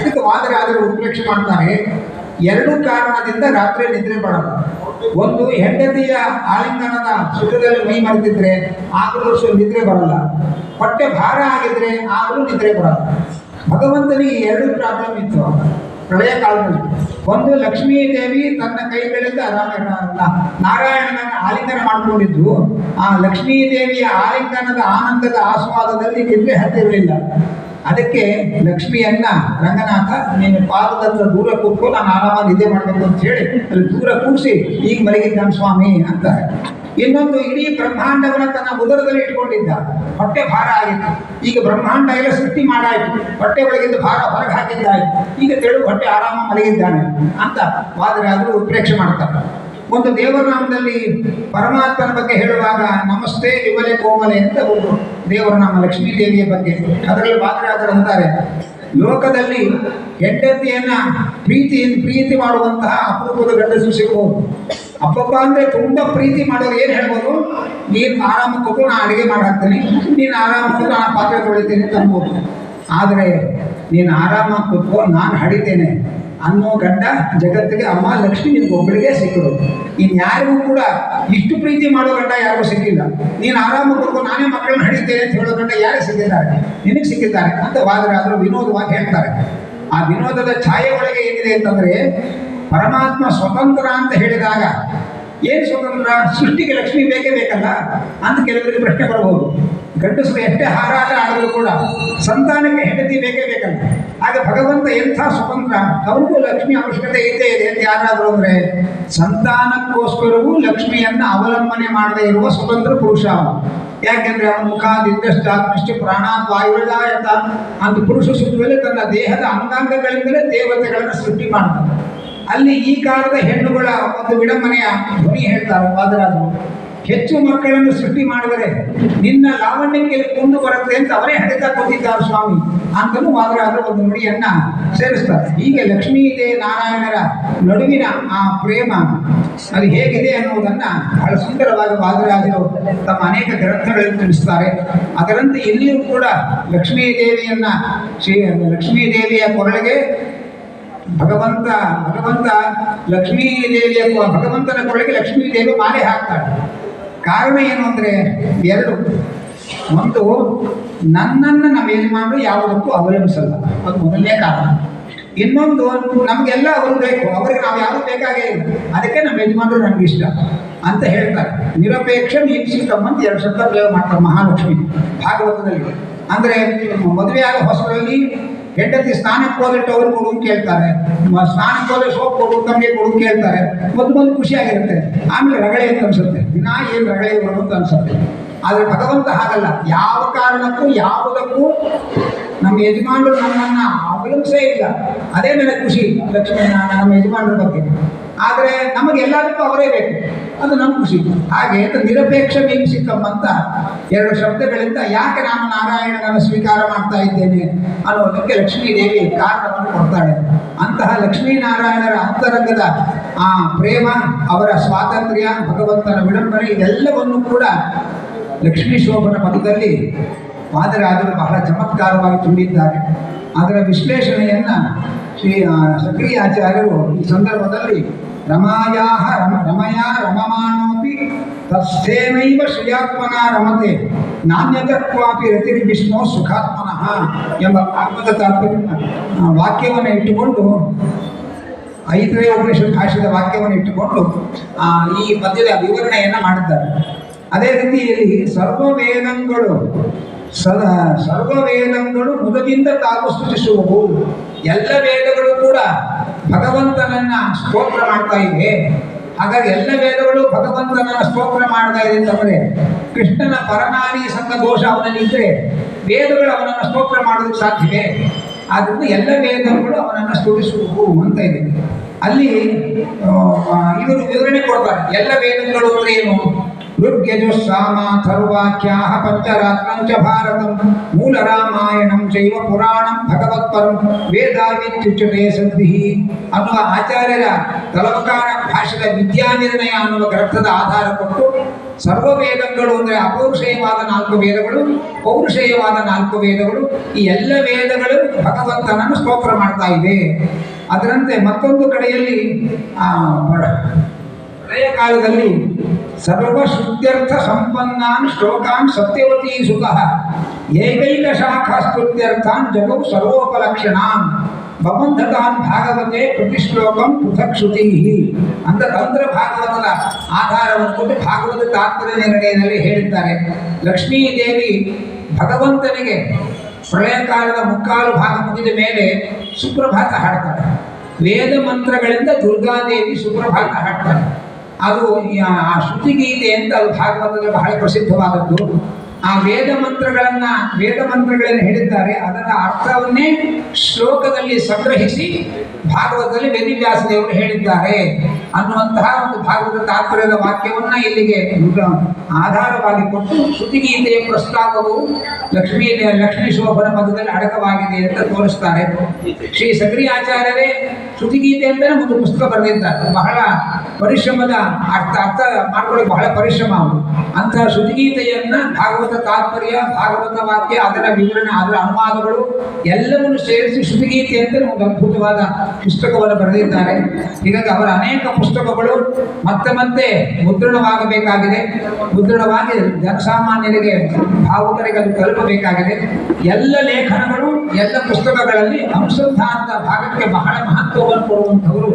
ಅದಕ್ಕೆ ವಾದರಾದರು ಉತ್ಪ್ರೇಕ್ಷೆ ಮಾಡ್ತಾರೆ. ಎರಡು ಕಾರಣದಿಂದ ರಾತ್ರಿ ನಿದ್ರೆ ಬರಲ್ಲ ಒಂದು, ಹೆಂಡತಿಯ ಆಲಿಂಗನದ ಸುಖದಲ್ಲಿ ಮೈ ಮರೆತಿದ್ರೆ ಆಗಲೂ ನಿದ್ರೆ ಬರಲ್ಲ. ಹೊಟ್ಟೆ ಭಾರ ಆಗಿದ್ರೆ ಆಗಲೂ ನಿದ್ರೆ ಬರಲ್ಲ. ಭಗವಂತನಿಗೆ ಎರಡು ಪ್ರಾಬ್ಲಮ್ ಇತ್ತು. ಪ್ರಳಯ ಕಾಲದಲ್ಲಿ. ಒಂದು, ಲಕ್ಷ್ಮೀ ದೇವಿ ತನ್ನ ಕೈಗಳಿಂದ ನಾರಾಯಣನನ್ನು ಆಲಿಂಗನ ಮಾಡಿಕೊಂಡಿದ್ದು. ಆ ಲಕ್ಷ್ಮೀ ದೇವಿಯ ಆಲಿಂಗನದ ಆನಂದದ ಆಸ್ವಾದದಲ್ಲಿ ನಿದ್ರೆ ಹತ್ತಿರಲಿಲ್ಲ ಅದಕ್ಕೆ ಲಕ್ಷ್ಮಿಯನ್ನ, ರಂಗನಾಥ, ನೀನು ಪಾದದ ಹತ್ರ ದೂರ ಕೂತ್ಕೊ, ನಾನು ಆರಾಮಾಗಿ ನಿದ್ದೆ ಮಾಡಬೇಕು ಅಂತ ಹೇಳಿ, ಅಲ್ಲಿ ದೂರ ಕೂಡಿಸಿ ಈಗ ಮಲಗಿದ್ದಾನೆ ಸ್ವಾಮಿ ಅಂತಾರೆ. ಇನ್ನೊಂದು ಇಡೀ ಬ್ರಹ್ಮಾಂಡವನ್ನ ತನ್ನ ಉದರದಲ್ಲಿ ಇಟ್ಕೊಂಡಿದ್ದ. ಹೊಟ್ಟೆ ಭಾರ ಆಗಿತ್ತು. ಈಗ ಬ್ರಹ್ಮಾಂಡ ಎಲ್ಲ ಸೃಷ್ಟಿ ಮಾಡಾಯಿತು. ಹೊಟ್ಟೆ ಒಳಗಿಂದ ಭಾರ ಹೊರಗೆ ಹಾಕಿದ್ದಾಯಿತು. ಈಗ ತೆಳು ಹೊಟ್ಟೆ ಆರಾಮ ಮಲಗಿದ್ದಾನೆ ಅಂತ ವಾದರಾದರೂ ಉತ್ಪ್ರೇಕ್ಷೆ ಮಾಡ್ತಾರೆ. ಒಂದು ದೇವರನಾಮದಲ್ಲಿ ಪರಮಾತ್ಮನ ಬಗ್ಗೆ ಹೇಳುವಾಗ, ನಮಸ್ತೆ ವಿಮಲೆ ಕೋಮಲೆ ಅಂತ ಒಂದು ದೇವರನಾಮ ಲಕ್ಷ್ಮೀ ದೇವಿಯ ಬಗ್ಗೆ. ಅದರಲ್ಲಿ ವಾದರಾದರು ಅಂತಾರೆ ಲೋಕದಲ್ಲಿ ಹೆಂಡತಿಯನ್ನ ಪ್ರೀತಿ ಪ್ರೀತಿ ಮಾಡುವಂತಹ ಅಪರೂಪದ ಗಂಡಸು ಸಿಗಬಹುದು ಅಪ್ಪಪ್ಪ ಅಂದ್ರೆ ತುಂಬಾ ಪ್ರೀತಿ ಮಾಡೋರು ಏನ್ ಹೇಳ್ಬೋದು? ನೀನ್ ಆರಾಮ ಕೊಟ್ಟು ನಾ ಅಡಿಗೆ ಮಾಡಾಕ್ತೀನಿ ನೀನ್ ಆರಾಮ ಕೊಟ್ಟು ನಾನು ಪಾತ್ರೆ ತೊಳಿತೀನಿ ಅಂತ ಅನ್ಬೋದು. ಆದ್ರೆ ನೀನು ಕೂತ್ಕೊ, ನಾನು ಹಡಿತೇನೆ. ಅನ್ನೋ ಗಂಡ ಜಗತ್ತಿಗೆ ಅಮ್ಮ ಲಕ್ಷ್ಮಿ ಒಬ್ಬಳಿಗೆ ಸಿಕ್ಕರು ಇನ್ಯಾರಿಗೂ ಕೂಡ ಇಷ್ಟು ಪ್ರೀತಿ ಮಾಡೋ ಗಂಡ ಯಾರಿಗೂ ಸಿಕ್ಕಿಲ್ಲ. ನೀನು ಆರಾಮ ಕೊಡ್ಕೊ ನಾನೇ ಮಕ್ಕಳನ್ನ ಹಡಿತೇನೆ ಅಂತ ಹೇಳೋ ಗಂಡ ಯಾರೇ ಸಿಕ್ಕಿದ್ದಾರೆ? ನಿನಗೆ ಸಿಕ್ಕಿದ್ದಾರೆ. ಅಂತ ವಾದರಾದರೂ ವಿನೋದವಾಗಿ ಹೇಳ್ತಾರೆ. ಆ ವಿನೋದದ ಛಾಯೆ ಒಳಗೆ ಏನಿದೆ ಅಂತಂದ್ರೆ, ಪರಮಾತ್ಮ ಸ್ವತಂತ್ರ ಅಂತ ಹೇಳಿದಾಗ, ಏನು ಸ್ವತಂತ್ರ? ಸೃಷ್ಟಿಗೆ ಲಕ್ಷ್ಮಿ ಬೇಕೇ. ಅಂತ ಕೆಲವರಿಗೆ ಪ್ರಶ್ನೆ ಬರಬಹುದು. ಗಂಡಸರು ಎಷ್ಟೇ ಹಾರಾಟ ಆಡಿದ್ರು ಕೂಡ ಸಂತಾನಕ್ಕೆ ಹೆಂಡತಿ ಬೇಕೇ ಬೇಕಲ್ಲ. ಆಗ ಭಗವಂತ ಎಂಥ ಸ್ವತಂತ್ರ? ಅವ್ರಿಗೂ ಲಕ್ಷ್ಮಿ ಅವಶ್ಯಕತೆ ಇದ್ದೇ ಇದೆ ಅಂತ ಯಾರಾದರೂ ಅಂದ್ರೆ ಸಂತಾನಕ್ಕೋಸ್ಕರವೂ ಲಕ್ಷ್ಮಿಯನ್ನ ಅವಲಂಬನೆ ಮಾಡದೇ ಇರುವ ಸ್ವತಂತ್ರ ಪುರುಷ ಯಾಕೆಂದ್ರೆ ಅವನ ದಿಗ್ಗಷ್ಟ ಆತ್ಮಶ್ಚ ಪ್ರಾಣ ವಾಯುವಿದಾಯತ ಅಂತ ಪುರುಷ ಸೂತ್ರದಲ್ಲಿ ತನ್ನ ದೇಹದ ಅಂಗಾಂಗಗಳಿಂದಲೇ ದೇವತೆಗಳನ್ನು ಸೃಷ್ಟಿ ಮಾಡ್ತಾನೆ. ಅಲ್ಲಿ ಈ ಕಾಲದ ಹೆಣ್ಣುಗಳ ಒಂದು ವಿಡಂಬನೆಯ ಧ್ವನಿ ಹೇಳ್ತಾರೆ ವಾದರಾಜರು. ಹೆಚ್ಚು ಮಕ್ಕಳನ್ನು ಸೃಷ್ಟಿ ಮಾಡಿದರೆ ನಿನ್ನ ಲಾವಣ್ಯಕ್ಕೆ ಕೊಂಡು ಬರುತ್ತೆ ಅಂತ ಅವರೇ ಹಡಿತಾ ಕೊಟ್ಟಿದ್ದಾರೆ ಸ್ವಾಮಿ. ಅಂತಲೂ ವಾದರಾಜರು ಒಂದು ನುಡಿಯನ್ನ ಸೇರಿಸ್ತಾರೆ. ಹೀಗೆ ಲಕ್ಷ್ಮೀ ನಾರಾಯಣರ ನಡುವಿನ ಆ ಪ್ರೇಮ ಅದು ಹೇಗಿದೆ ಅನ್ನುವುದನ್ನ ಬಹಳ ಸುಂದರವಾಗಿ ವಾದರಾಜರು ತಮ್ಮ ಅನೇಕ ಗ್ರಂಥಗಳಲ್ಲಿ ತಿಳಿಸ್ತಾರೆ. ಅದರಂತೆ ಇಲ್ಲಿಯೂ ಕೂಡ ಲಕ್ಷ್ಮೀ ದೇವಿಯನ್ನ ಶ್ರೀ ಲಕ್ಷ್ಮೀ ದೇವಿಯ ಕೊರಳಿಗೆ ಭಗವಂತ ಭಗವಂತ ಲಕ್ಷ್ಮೀ ದೇವಿಯ ಭಗವಂತನ ಕೊರಳಿಗೆ ಲಕ್ಷ್ಮೀ ದೇವಿ ಮಾಲೆ ಹಾಕ್ತಾಳೆ. ಕಾರಣ ಏನು ಅಂದರೆ ಎರಡು. ಒಂದು, ನನ್ನನ್ನು ನಮ್ಮ ಯಜಮಾನರು ಯಾವುದಕ್ಕೂ ಅವಲಂಬಿಸಲ್ಲ. ಅದು ಮೊದಲನೇ ಕಾರಣ. ಇನ್ನೊಂದು, ನಮಗೆಲ್ಲ ಅವರು ಬೇಕು. ಅವರಿಗೆ ನಾವು ಯಾರು ಬೇಕಾಗೇ ಇಲ್ಲ. ಅದಕ್ಕೆ ನಮ್ಮ ಯಜಮಾನರು ನಮ್ಗೆ ಇಷ್ಟ ಅಂತ ಹೇಳ್ತಾರೆ. ನಿರಪೇಕ್ಷ ಈ ಅಂತ ಎರಡು ಶಬ್ದ ಪ್ರಯೋಗ ಮಾಡ್ತಾರೆ ಮಹಾಲಕ್ಷ್ಮಿ ಭಾಗವತದಲ್ಲಿ. ಅಂದರೆ, ಮದುವೆ ಆಗ ಹೊಸರಲ್ಲಿ ಹೆಂಡತಿ ಸ್ನಾನಕ್ಕೆ ಹೋದಟ್ಟು ಅವ್ರು ಕೊಡು ಕೇಳ್ತಾರೆ ಸ್ನಾನಕ್ಕೆ ಹೋದ್ರೆ ಸೋಪ್ ಕೊಡು ತಮಗೆ ಕೊಡು ಕೇಳ್ತಾರೆ ಮೊದಲು ಖುಷಿಯಾಗಿರುತ್ತೆ. ಆಮೇಲೆ ರಗಳೆ ಅಂತ ಅನ್ಸುತ್ತೆ. ದಿನ ಏನು ರಗಳೆ ಇರೋದು ಅಂತ ಅನ್ಸುತ್ತೆ. ಆದರೆ ಭಗವಂತ ಹಾಗಲ್ಲ. ಯಾವ ಕಾರಣಕ್ಕೂ, ಯಾವುದಕ್ಕೂ ನಮ್ಮ ಯಜಮಾನರು ನಮ್ಮನ್ನ ಅವಲಂಬಿಸೇ ಇಲ್ಲ. ಅದೇ ನನಗೆ ಖುಷಿ. ಲಕ್ಷ್ಮೀ ನಮ್ಮ ಯಜಮಾನರ ಬಗ್ಗೆ. ಆದರೆ ನಮಗೆ ಎಲ್ಲದಕ್ಕೂ ಅವರೇ ಬೇಕು. ಅದು ನಮ್ಮ ಖುಷಿ. ಹಾಗೆ ನಿರಪೇಕ್ಷ ಮೀಮಿಸಿಕಮ್ಮ ಅಂತ ಎರಡು ಶಬ್ದಗಳಿಂದ ಯಾಕೆ ನಾನು ನಾರಾಯಣನನ್ನು ಸ್ವೀಕಾರ ಮಾಡ್ತಾ ಇದ್ದೇನೆ ಅನ್ನೋದಕ್ಕೆ ಲಕ್ಷ್ಮೀ ದೇವಿ ಕಾರಣವನ್ನು ಕೊಡ್ತಾಳೆ. ಅಂತಹ ಲಕ್ಷ್ಮೀನಾರಾಯಣರ ಅಂತರಂಗದ ಆ ಪ್ರೇಮ, ಅವರ ಸ್ವಾತಂತ್ರ್ಯ, ಭಗವಂತನ ವಿಡಂಬನೆ ಇದೆಲ್ಲವನ್ನು ಕೂಡ ಲಕ್ಷ್ಮೀ ಶೋಭನ ಪದದಲ್ಲಿ ವಾದರಾಜರು ಬಹಳ ಚಮತ್ಕಾರವಾಗಿ ತುಂಬಿದ್ದಾರೆ. ಅದರ ವಿಶ್ಲೇಷಣೆಯನ್ನ ಶ್ರೀ ಸಕ್ರಿಯ ಆಚಾರ್ಯರು ಈ ಸಂದರ್ಭದಲ್ಲಿ ರಮಾಯಾ ರಮ ರಮಯ ರಮಮಾನೋಪಿ ತಸ್ಥೇನೈವ ಶ್ರೀಯಾತ್ಮನ ರಮತೆ. ನಾಣ್ಯತತ್ವಾಪಿ ರತಿರಿ ವಿಷ್ಣು ಸುಖಾತ್ಮನಃ ಎಂಬ ಆತ್ಮದ ತಾತ್ಪರ್ಯ ವಾಕ್ಯವನ್ನು ಇಟ್ಟುಕೊಂಡು ಐದನೇ ಉಪನಿಷತ್ ಭಾಷೆಯ ವಾಕ್ಯವನ್ನು ಇಟ್ಟುಕೊಂಡು ಈ ಪದ್ಯದ ವಿವರಣೆಯನ್ನು ಮಾಡಿದ್ದಾರೆ. ಅದೇ ರೀತಿಯಲ್ಲಿ ಸರ್ವ ವೇದಗಳು ಸದ ಸರ್ವ ವೇದಗಳು ಮುದದಿಂದ ತಾವು ಸ್ತುತಿಸುವವು ಎಲ್ಲ ವೇದಗಳು ಕೂಡ ಭಗವಂತನನ್ನ ಸ್ತೋತ್ರ ಮಾಡ್ತಾ ಇವೆ. ಹಾಗಾಗಿ ಎಲ್ಲ ವೇದಗಳು ಭಗವಂತನನ್ನ ಸ್ತೋತ್ರ ಮಾಡ್ತಾ ಇದೆ ಅಂತಂದ್ರೆ ಕೃಷ್ಣನ ಪರನಾರಿ ಸಂಘ ದೋಷ ಅವನಲ್ಲಿ ಇದ್ರೆ ವೇದಗಳು ಅವನನ್ನು ಸ್ತೋತ್ರ ಮಾಡೋದಕ್ಕೆ ಸಾಧ್ಯವೇ? ಆದ್ದರಿಂದ ಎಲ್ಲ ವೇದಗಳು ಅವನನ್ನು ಸ್ತುತಿಸಬೇಕು ಅಂತ ಇದೆ. ಅಲ್ಲಿ ಇವರು ವಿವರಣೆ ಕೊಡ್ತಾರೆ. ಎಲ್ಲ ವೇದಗಳು ಅಂದ್ರೆ ಏನು? ಥರ್ವಾಖ್ಯಾ ಪಂಚರಾತ್ರಂಚ ಭಾರತಂ ಮೂಲ ರಾಮಾಯಣಂ ಚೈವ ಪುರಾಣಂ ಭಗವತ್ಪರಂ ವೇದಾವಿತ್ಯುಚ್ಯತೆ ಸಂಧಿ ಅನ್ನುವ ಆಚಾರ್ಯರ ತಲವಕಾರ ಭಾಷೆಯ ವಿದ್ಯಾನಿರ್ಣಯ ಅನ್ನುವ ಗ್ರಂಥದ ಆಧಾರ ಕೊಟ್ಟು ಸರ್ವ ವೇದಗಳು ಅಂದರೆ ಅಪೌರುಷೇಯವಾದ ನಾಲ್ಕು ವೇದಗಳು ಪೌರುಷೇಯವಾದ ನಾಲ್ಕು ವೇದಗಳು ಈ ಎಲ್ಲ ವೇದಗಳು ಭಗವಂತನನ್ನು ಸ್ತೋತ್ರ ಮಾಡ್ತಾ ಅದರಂತೆ ಮತ್ತೊಂದು ಕಡೆಯಲ್ಲಿ ಹಳೆಯ ಕಾಲದಲ್ಲಿ ಸರ್ವ ಶ್ರುತ್ಯರ್ಥ ಸಂಪನ್ನಾನ್ ಶ್ಲೋಕಾನ್ ಸತ್ಯವತಿ ಸುತಃ ಏಕೈಕ ಶಾಖಾ ಸ್ತುತ್ಯರ್ಥಾನ್ ಜಗೌ ಸರ್ವೋಪಲಕ್ಷಣಾನ್. ಭವಂತತಾನ್ ಭಾಗವತೆ ಪ್ರತಿಶ್ಲೋಕಂ ಪೃಥಕ್ ಶ್ರುತಿ ಅಂತ ತಂತ್ರ ಭಾಗವತದ ಆಧಾರವನ್ನು ಕೊಟ್ಟು ಭಾಗವತ ತಾತ್ಪರ್ಯ ನಿರ್ಣಯದಲ್ಲಿ ಹೇಳಿದ್ದಾರೆ. ಲಕ್ಷ್ಮೀ ದೇವಿ ಭಗವಂತನಿಗೆ ಪ್ರಳಯ ಕಾಲದ ಮುಕ್ಕಾಲು ಭಾಗ ಮುಗಿದ ಮೇಲೆ ಸುಪ್ರಭಾತ ಹಾಡ್ತಾರೆ ವೇದ ಮಂತ್ರಗಳಿಂದ ದುರ್ಗಾದೇವಿ ಸುಪ್ರಭಾತ ಹಾಡ್ತಾರೆ ಅದು ಆ- ಶ್ರುತಿಗೀತೆ ಅಂತ ಅದು ಭಾಗವತದಲ್ಲಿ ಬಹಳ ಪ್ರಸಿದ್ಧವಾದದ್ದು. ಆ ವೇದ ಮಂತ್ರಗಳನ್ನ, ವೇದ ಮಂತ್ರಗಳನ್ನು ಹೇಳಿದ್ದಾರೆ. ಅದರ ಅರ್ಥವನ್ನೇ ಶ್ಲೋಕದಲ್ಲಿ ಸಂಗ್ರಹಿಸಿ ಭಾಗವತದಲ್ಲಿ ವೇದಿವ್ಯಾಸ ದೇವರು ಹೇಳಿದ್ದಾರೆ ಅನ್ನುವಂತಹ ಒಂದು ಭಾಗವತ ತಾತ್ಪರ್ಯದ ವಾಕ್ಯವನ್ನ ಇಲ್ಲಿಗೆ ಆಧಾರವಾಗಿ ಕೊಟ್ಟು ಶ್ರುತಿಗೀತೆಯ ಪ್ರಸ್ತಾಪವು ಲಕ್ಷ್ಮೀ ಲಕ್ಷ್ಮೀ ಶೋಭನ ಮಧ್ಯದಲ್ಲಿ ಅಡಕವಾಗಿದೆ ಅಂತ ತೋರಿಸ್ತಾರೆ. ಶ್ರೀ ಸಕ್ರಿಯ ಆಚಾರ್ಯರೇ ಶ್ರುತಿಗೀತೆ ಅಂತಲೇ ಒಂದು ಪುಸ್ತಕ ಬರೆದಿದ್ದಾರೆ. ಬಹಳ ಪರಿಶ್ರಮದ ಅರ್ಥ ಅರ್ಥ ಮಾಡ್ಕೊಳ್ಳೋಕೆ ಬಹಳ ಪರಿಶ್ರಮ ಅವರು. ಅಂತಹ ಶ್ರುತಿಗೀತೆಯನ್ನು ಭಾಗವತ ತಾತ್ಪರ್ಯ, ಭಾಗವತ ವಾಕ್ಯ, ಅದರ ವಿವರಣೆ, ಅದರ ಅನುವಾದಗಳು ಎಲ್ಲವನ್ನು ಸೇರಿಸಿ ಶ್ರುತಿಗೀತೆ ಅಂತಲೇ ಒಂದು ಅದ್ಭುತವಾದ ಪುಸ್ತಕವನ್ನು ಬರೆದಿದ್ದಾರೆ. ಹೀಗಾಗಿ ಅವರ ಅನೇಕ ಪುಸ್ತಕಗಳು ಮತ್ತೆ ಮತ್ತೆ ಮುದ್ರಣವಾಗಬೇಕಾಗಿದೆ. ಮುದ್ರಣವಾಗಿ ಜನಸಾಮಾನ್ಯರಿಗೆ ಭಾವುಕರಿಗೆ ಅದು ತಲುಪಬೇಕಾಗಿದೆ. ಎಲ್ಲ ಲೇಖನಗಳು, ಎಲ್ಲ ಪುಸ್ತಕಗಳಲ್ಲಿ ಅನುಸಂಧಾನದ ಭಾಗಕ್ಕೆ ಬಹಳ ಮಹತ್ವವನ್ನು ಕೊಡುವಂಥವರು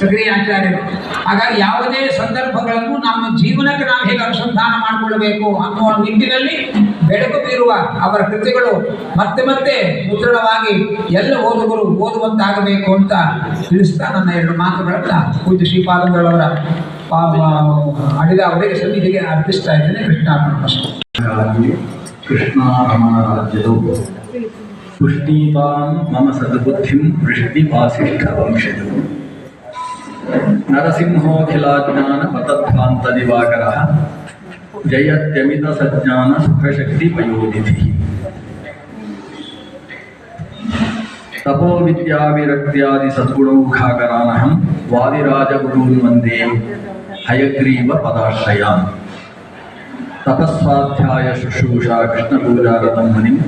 ಸಕ್ರಿಯ ಆಚಾರ್ಯರು. ಹಾಗಾಗಿ ಯಾವುದೇ ಸಂದರ್ಭಗಳನ್ನು ನಮ್ಮ ಜೀವನಕ್ಕೆ ನಾವು ಹೇಗೆ ಅನುಸಂಧಾನ ಮಾಡಿಕೊಳ್ಳಬೇಕು ಅನ್ನುವ ನಿಟ್ಟಿನಲ್ಲಿ ಬೆಳಕು ಬೀರುವ ಅವರ ಕೃತಿಗಳು ಮತ್ತೆ ಮತ್ತೆ ಮುದ್ರಣವಾಗಿ ಎಲ್ಲ ಓದುಗರು ಓದುವಂತಾಗಬೇಕು ಅಂತ ತಿಳಿಸ್ತಾ ನನ್ನ ಎರಡು ಮಾತುಗಳನ್ನು ಪೂಜ್ಯ ಶ್ರೀಪಾದಂಗಳವರ ಅಡಿದ ಅವರಿಗೆ ಸನ್ನಿಧಿಗೆ ಅರ್ಪಿಸ್ತಾ ಇದ್ದೇನೆ. ಕೃಷ್ಣಾರ್ಪಣ ಕೃಷ್ಣ ರಮಣ ಕೃಷ್ಣಾರಮಣ पुष्टीपां मम सद्बुद्धिं वृष्टिपासिष्ठवंशजो नरसिंहोऽखिलाज्ञानमतद्धान्तदिवाकरः जयत्यमितसज्ञानसुखशक्तिपयोनिधिः। तपोविद्याविरक्त्यादिसद्गुणौघाकरानहं वादिराजगुरून् वंदे हयग्रीवपदाश्रयान् तपस्वाध्यायशुश्रूषा कृष्णपूजारतं मुनिम्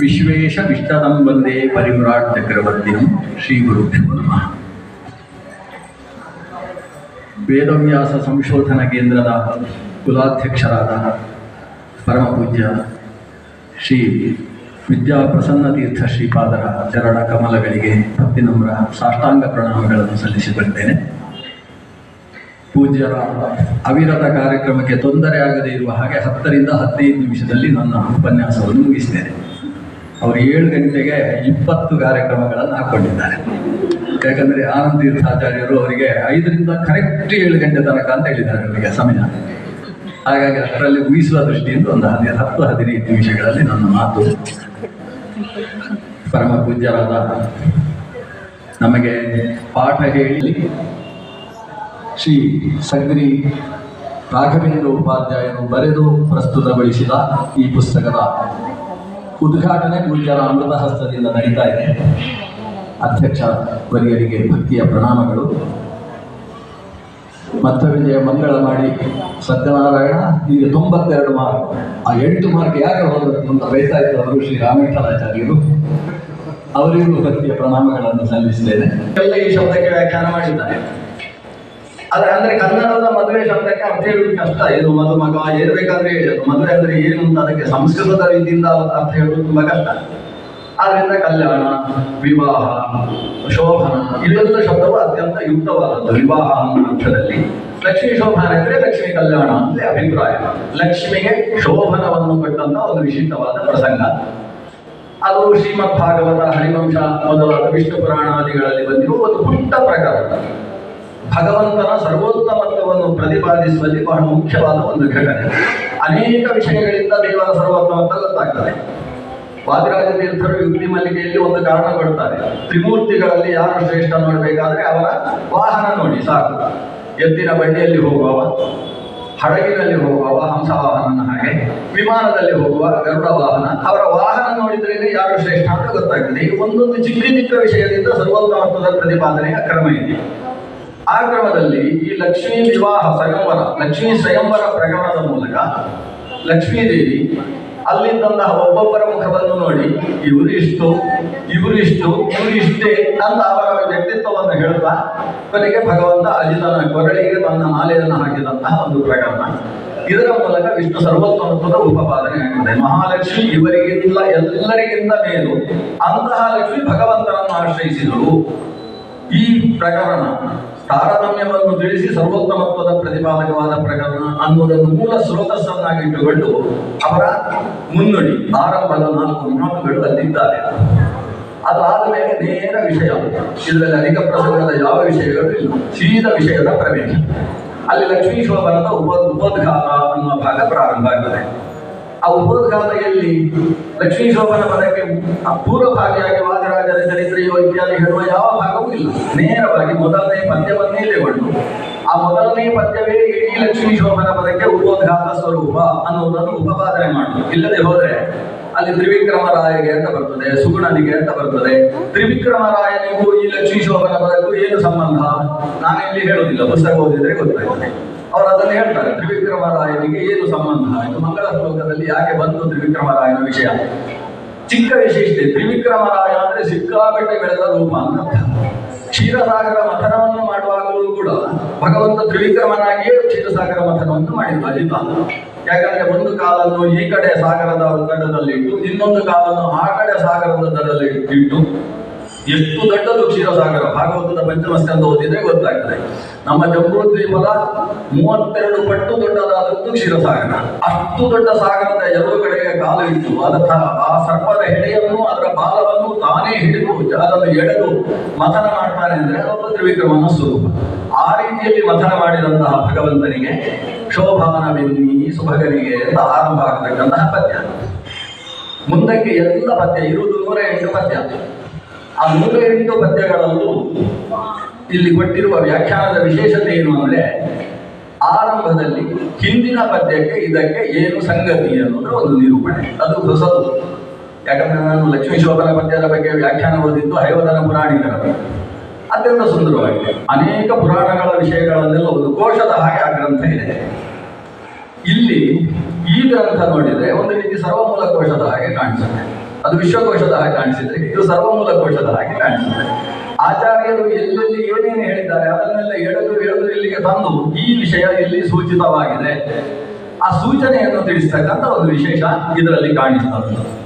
ವಿಶ್ವೇಶ ವಿಷ್ಟದಂ ವಂದೇ ಪರಿಮುರಾಟ್ ಶ್ರೀ ಗುರುಭ್ಯೋ ನಮಃ. ವೇದವ್ಯಾಸ ಸಂಶೋಧನಾ ಕೇಂದ್ರದ ಕುಲಾಧ್ಯಕ್ಷರಾದ ಪರಮ ಪೂಜ್ಯ ಶ್ರೀ ವಿದ್ಯಾಪ್ರಸನ್ನ ತೀರ್ಥ ಶ್ರೀಪಾದರ ಚರಣ ಕಮಲಗಳಿಗೆ ಭಕ್ತಿನಮ್ರ ಸಾಷ್ಟಾಂಗ ಪ್ರಣಾಮಗಳನ್ನು ಸಲ್ಲಿಸಿಕೊಳ್ತೇನೆ. ಪೂಜ್ಯರ ಅವಿರತ ಕಾರ್ಯಕ್ರಮಕ್ಕೆ ತೊಂದರೆ ಆಗದೇ ಇರುವ ಹಾಗೆ ಹತ್ತರಿಂದ ಹದಿನೈದು ನಿಮಿಷದಲ್ಲಿ ನನ್ನ ಉಪನ್ಯಾಸವನ್ನು ಮುಗಿಸ್ತೇನೆ. ಅವರು ಏಳು ಗಂಟೆಗೆ ಇಪ್ಪತ್ತು ಕಾರ್ಯಕ್ರಮಗಳನ್ನು ಹಾಕೊಂಡಿದ್ದಾರೆ ಯಾಕಂದರೆ ಆನಂದ ತೀರ್ಥಾಚಾರ್ಯರು ಅವರಿಗೆ ಐದರಿಂದ ಕರೆಕ್ಟ್ ಏಳು ಗಂಟೆ ತನಕ ಅಂತ ಹೇಳಿದ್ದಾರೆ ಅವರಿಗೆ ಸಮಯ. ಹಾಗಾಗಿ ಅಷ್ಟರಲ್ಲಿ ಮುಗಿಸುವ ದೃಷ್ಟಿಯಿಂದ ಒಂದು ಹದಿನೈದು, ಹತ್ತು, ಹದಿನೈದು ನಿಮಿಷಗಳಲ್ಲಿ ನನ್ನ ಮಾತು ಪರಮ ಪೂಜ್ಯರಾದ ನಮಗೆ ಪಾಠ ಹೇಳಿ ಶ್ರೀ ಸಗ್ರಿ ರಾಘವೇಂದ್ರ ಉಪಾಧ್ಯಾಯರು ಬರೆದು ಪ್ರಸ್ತುತಗೊಳಿಸಿದ ಈ ಪುಸ್ತಕದ ಉದ್ಘಾಟನೆ ಪೂಜ್ಯರ ಅಮೃತ ಹಸ್ತದಿಂದ ನಡೀತಾ ಇದೆ. ಅಧ್ಯಕ್ಷ ವರಿಯರಿಗೆ ಭಕ್ತಿಯ ಪ್ರಣಾಮಗಳು. ಮತ್ತೆ ವಿಜಯ ಮಂಗಳ ಮಾಡಿ. ಸತ್ಯನಾರಾಯಣ ಈಗ ತೊಂಬತ್ತೆರಡು ಮಾರ್ಕ್. ಆ ಎಂಟು ಮಾರ್ಕ್ ಯಾಕೆ ಹೋಗಬೇಕು ಅಂತ ಬಯಸ್ತಾ ಅವರು ಶ್ರೀ ರಾಮೇಶ್ವರಾಚಾರ್ಯರು. ಅವರಿಗೂ ಭಕ್ತಿಯ ಪ್ರಣಾಮಗಳನ್ನು ಸಲ್ಲಿಸಿದ್ದೇನೆ ಎಲ್ಲ ಈ ಶಬ್ದಕ್ಕೆ ವ್ಯಾಖ್ಯಾನ ಮಾಡಿದ್ದಾರೆ. ಆದ್ರೆ ಅಂದ್ರೆ ಕನ್ನಡದ ಮದುವೆ ಶಬ್ದಕ್ಕೆ ಅರ್ಥ ಹೇಳುವುದು ಕಷ್ಟ. ಇದು ಮದುಮಗ ಏರ್ಬೇಕಾದ್ರೆ ಹೇಳೋದು ಮದುವೆ ಅಂದ್ರೆ ಏನು ಅಂತ ಅದಕ್ಕೆ ಸಂಸ್ಕೃತದ ರೀತಿಯಿಂದ ಅರ್ಥ ಹೇಳುವುದು ತುಂಬಾ ಕಷ್ಟ. ಆದ್ರಿಂದ ಕಲ್ಯಾಣ, ವಿವಾಹ, ಶೋಭನ, ಇವೆಲ್ಲ ಶಬ್ದವು ಅತ್ಯಂತ ಯುಕ್ತವಾದದ್ದು. ವಿವಾಹ ಅನ್ನೋ ಅರ್ಥದಲ್ಲಿ ಲಕ್ಷ್ಮೀ ಶೋಭನ ಅಂದ್ರೆ ಲಕ್ಷ್ಮೀ ಕಲ್ಯಾಣ ಅಂದ್ರೆ ಅಭಿಪ್ರಾಯ. ಲಕ್ಷ್ಮಿಗೆ ಶೋಭನವನ್ನು ಕೊಟ್ಟಂತ ಒಂದು ವಿಶಿಷ್ಟವಾದ ಪ್ರಸಂಗ. ಅದು ಶ್ರೀಮದ್ ಭಾಗವತ ಹರಿವಂಶ ಮೊದಲಾದ ವಿಷ್ಣು ಪುರಾಣಾದಿಗಳಲ್ಲಿ ಬಂದಿರುವ ಒಂದು ಪುಟ್ಟ ಪ್ರಕರಣ. ಭಗವಂತನ ಸರ್ವೋತ್ತಮತ್ವವನ್ನು ಪ್ರತಿಪಾದಿಸುವಲ್ಲಿ ಬಹಳ ಮುಖ್ಯವಾದ ಒಂದು ಘಟನೆ. ಅನೇಕ ವಿಷಯಗಳಿಂದ ದೇವರ ಸರ್ವೋತ್ತಮತ್ವ ಗೊತ್ತಾಗ್ತದೆ. ವಾದಿರಾಜ ತೀರ್ಥರು ಯುಕ್ತಿ ಮಲ್ಲಿಗೆಯಲ್ಲಿ ಒಂದು ಕಾರಣ ಕೊಡ್ತಾರೆ. ತ್ರಿಮೂರ್ತಿಗಳಲ್ಲಿ ಯಾರು ಶ್ರೇಷ್ಠ ನೋಡಬೇಕಾದ್ರೆ ಅವರ ವಾಹನ ನೋಡಿ, ಸಾಕು. ಎತ್ತಿನ ಬಂಡಿಯಲ್ಲಿ ಹೋಗುವವ, ಹಡಗಿನಲ್ಲಿ ಹೋಗುವವ, ಹಂಸವಾಹನನ ಹಾಗೆ. ವಿಮಾನದಲ್ಲಿ ಹೋಗುವ ಗರುಡ ವಾಹನ, ಅವರ ವಾಹನ ನೋಡಿದ್ರೆ ಯಾರು ಶ್ರೇಷ್ಠ ಅಂತ ಗೊತ್ತಾಗ್ತದೆ. ಒಂದೊಂದು ಚಿಕ್ಕ ಚಿಕ್ಕ ವಿಷಯದಿಂದ ಸರ್ವೋತ್ತಮತ್ವದ ಪ್ರತಿಪಾದನೆಯ ಕ್ರಮ ಇದೆ. ಆ ಕ್ರಮದಲ್ಲಿ ಈ ಲಕ್ಷ್ಮೀ ವಿವಾಹ ಸ್ವಯಂವರ ಲಕ್ಷ್ಮೀ ಸ್ವಯಂವರ ಪ್ರಕರಣದ ಮೂಲಕ ಲಕ್ಷ್ಮೀದೇವಿ ಅಲ್ಲಿದ್ದಂತಹ ಒಬ್ಬೊಬ್ಬರ ಮುಖವನ್ನು ನೋಡಿ ಇವರು ಇಷ್ಟು ಇವರು ಇಷ್ಟು ಇವರು ಇಷ್ಟೇ ಅಂತ ಅವರ ವ್ಯಕ್ತಿತ್ವವನ್ನು ಹೇಳುತ್ತಾ, ಕೊನೆಗೆ ಭಗವಂತ ಅಜಿತನ ಕೊರಳಿಗೆ ತನ್ನ ಮಾಲೆಯನ್ನು ಹಾಕಿದಂತಹ ಒಂದು ಪ್ರಕರಣ. ಇದರ ಮೂಲಕ ವಿಷ್ಣು ಸರ್ವೋತ್ತಮತ್ವದ ಉಪಪಾದನೆ ಆಗ್ತದೆ ಮಹಾಲಕ್ಷ್ಮಿ ಇವರಿಗಿಂತ, ಎಲ್ಲರಿಗಿಂತ ಮೇಲು ಅಂತಹ ಲಕ್ಷ್ಮಿ ಭಗವಂತನನ್ನು ಆಶ್ರಯಿಸಿದರು. ಈ ಪ್ರಕರಣ ತಾರತಮ್ಯವನ್ನು ತಿಳಿಸಿ ಸರ್ವೋತ್ತಮತ್ವದ ಪ್ರತಿಪಾದಕವಾದ ಪ್ರಕರಣ ಅನ್ನುವುದನ್ನು ಮೂಲ ಸ್ರೋತಸ್ಸನ್ನಾಗಿಟ್ಟುಕೊಂಡು ಅವರ ಮುನ್ನುಡಿ ಆರಂಭದ ನಾಲ್ಕು ಮಾತುಗಳು ಅಲ್ಲಿದ್ದಾರೆ. ಅದಾದ ಮೇಲೆ ನೇರ ವಿಷಯ. ಇದರಲ್ಲಿ ಅಧಿಕ ಪ್ರಸಂಗದ ಯಾವ ವಿಷಯಗಳು ಇಲ್ಲ. ಸೀದ ವಿಷಯದ ಪ್ರವೇಶ. ಅಲ್ಲಿ ಲಕ್ಷ್ಮೀಶ್ವರ ಶೋಭನದ ಉಪ ಉಪದ್ಘಾತ ಅನ್ನುವ ಭಾಗ ಪ್ರಾರಂಭ ಆಗ್ತದೆ ಆ ಉಪೋದ್ಘಾತೆಯಲ್ಲಿ ಲಕ್ಷ್ಮೀ ಶೋಭನ ಪದಕ್ಕೆ ಪೂರ್ವಭಾಗಿಯಾಗಿ ವಾದರಾಜರ ಚರಿತ್ರೆಯೋ ಇತ್ಯಾದಿ ಹೇಳುವ ಯಾವ ಭಾಗವೂ ಇಲ್ಲ. ನೇರವಾಗಿ ಮೊದಲನೇ ಪದ್ಯವನ್ನೇ ತಗೊಂಡು ಆ ಮೊದಲನೇ ಪದ್ಯವೇ ಇಡೀ ಲಕ್ಷ್ಮೀ ಶೋಭನ ಪದಕ್ಕೆ ಉಪೋದ್ಘಾತ ಸ್ವರೂಪ ಅನ್ನುವುದನ್ನು ಉಪಪಾದನೆ ಮಾಡುದು ಇಲ್ಲದೆ ಹೋದ್ರೆ ಅಲ್ಲಿ ತ್ರಿವಿಕ್ರಮರಾಯಗೆ ಅಂತ ಬರ್ತದೆ, ಸುಗುಣನಿಗೆ ಅಂತ ಬರ್ತದೆ. ತ್ರಿವಿಕ್ರಮರಾಯನಿಗೂ ಈ ಲಕ್ಷ್ಮೀ ಶೋಭನ ಪದಕ್ಕೂ ಏನು ಸಂಬಂಧ? ನಾನೆಲ್ಲಿ ಹೇಳೋದಿಲ್ಲ ಪುಸ್ತಕ ಓದಿದ್ರೆ ಗೊತ್ತಾಗ್ತದೆ ಅವರು ಅದನ್ನು ಹೇಳ್ತಾರೆ, ತ್ರಿವಿಕ್ರಮರಾಯನಿಗೆ ಏನು ಸಂಬಂಧ? ಇದು ಮಂಗಳ ಶ್ಲೋಕದಲ್ಲಿ ಯಾಕೆ ಬಂತು ತ್ರಿವಿಕ್ರಮರಾಯನ ವಿಷಯ? ಚಿಕ್ಕ ವಿಶೇಷತೆ ತ್ರಿವಿಕ್ರಮರಾಯ ಅಂದ್ರೆ ಸಿಕ್ಕಾಪಟ್ಟೆ ಬೆಳೆದ ರೂಪ ಅಂತ. ಕ್ಷೀರಸಾಗರ ಮಥನವನ್ನು ಮಾಡುವಾಗಲೂ ಕೂಡ ಭಗವಂತ ತ್ರಿವಿಕ್ರಮನಾಗಿಯೇ ಕ್ಷೀರಸಾಗರ ಮಥನವನ್ನು ಮಾಡಿದ್ದ ಅಜಿತ ಯಾಕಂದ್ರೆ ಒಂದು ಕಾಲನ್ನು ಈ ಕಡೆ ಸಾಗರದ ದಡದಲ್ಲಿಟ್ಟು ಇನ್ನೊಂದು ಕಾಲನ್ನು ಆ ಕಡೆ ಸಾಗರದ ದಡದಲ್ಲಿ ಇಟ್ಟು ಎಷ್ಟು ದೊಡ್ಡದು ಕ್ಷೀರಸಾಗರ ಭಾಗವತದ ಪಂಚಮಸ್ಕಂದ ಓದಿದ್ರೆ ಗೊತ್ತಾಗ್ತದೆ. ನಮ್ಮ ಜಂಬೂದ್ವೀಪದ ಮೂವತ್ತೆರಡು ಪಟ್ಟು ದೊಡ್ಡದಾದದ್ದು ಕ್ಷೀರಸಾಗರ ಅಷ್ಟು ದೊಡ್ಡ ಸಾಗರದ ಎರಡು ಕಡೆಗೆ ಕಾಲು ಇತ್ತು. ಅದರ ಆ ಸರ್ಪದ ಹೆಡೆಯನ್ನು, ಅದರ ಬಾಲವನ್ನು ತಾನೇ ಹಿಡಿದು ಅದನ್ನು ಎಳೆದು ಮಥನ ಮಾಡ್ತಾನೆ ಅಂದ್ರೆ ಒಬ್ಬ ತ್ರಿವಿಕ್ರಮನ ಸ್ವರೂಪ. ಆ ರೀತಿಯಲ್ಲಿ ಮಥನ ಮಾಡಿದಂತಹ ಭಗವಂತನಿಗೆ ಶೋಭಾನ ಬೆನ್ನಿ ಸುಭಗನಿಗೆ ಅಂತ ಆರಂಭ ಆಗತಕ್ಕಂತಹ ಪದ್ಯ. ಮುಂದಕ್ಕೆ ಎಲ್ಲ ಪದ್ಯ, ಇರುವುದು ನೂರ ಎಂಟು ಪದ್ಯ. ಆ ನೂರ ಎಂಟು ಪದ್ಯಗಳಲ್ಲೂ ಇಲ್ಲಿ ಕೊಟ್ಟಿರುವ ವ್ಯಾಖ್ಯಾನದ ವಿಶೇಷತೆ ಏನು ಅಂದ್ರೆ ಆರಂಭದಲ್ಲಿ ಹಿಂದಿನ ಪದ್ಯಕ್ಕೆ ಇದಕ್ಕೆ ಏನು ಸಂಗತಿ ಅನ್ನೋದ್ರ ಒಂದು ನಿರೂಪಣೆ. ಅದು ಹೊಸದು. ಯಾಕಂದ್ರೆ ನಾನು ಲಕ್ಷ್ಮೀ ಶೋಧನ ಪದ್ಯದ ಬಗ್ಗೆ ವ್ಯಾಖ್ಯಾನ ಓದಿದ್ದು ಹೈವದನ ಪುರಾಣಿಕರ ಅತ್ಯಂತ ಸುಂದರವಾಗಿದೆ. ಅನೇಕ ಪುರಾಣಗಳ ವಿಷಯಗಳನ್ನೆಲ್ಲ ಒಂದು ಕೋಶದ ಹಾಗೆ ಆ ಗ್ರಂಥ ಇದೆ. ಇಲ್ಲಿ ಈ ಗ್ರಂಥ ನೋಡಿದರೆ ಒಂದು ರೀತಿ ಸರ್ವಮೂಲ ಕೋಶದ ಹಾಗೆ ಕಾಣಿಸುತ್ತೆ. ಅದು ವಿಶ್ವಕೋಶದ ಹಾಗೆ ಕಾಣಿಸಿದ್ರೆ, ಇದು ಸರ್ವಮೂಲ ಕೋಶದ ಹಾಗೆ ಕಾಣಿಸಿದ್ರೆ. ಆಚಾರ್ಯರು ಎಲ್ಲೆಲ್ಲಿ ಏನೇನು ಹೇಳಿದ್ದಾರೆ, ಅದನ್ನೆಲ್ಲ ಹೇಳಲು ಹೇಳಲು ಇಲ್ಲಿಗೆ ತಂದು ಈ ವಿಷಯ ಇಲ್ಲಿ ಸೂಚಿತವಾಗಿದೆ. ಆ ಸೂಚನೆಯನ್ನು ತಿಳಿಸ್ತಕ್ಕಂಥ ಒಂದು ವಿಶೇಷ ಇದರಲ್ಲಿ ಕಾಣಿಸ್ತದೆ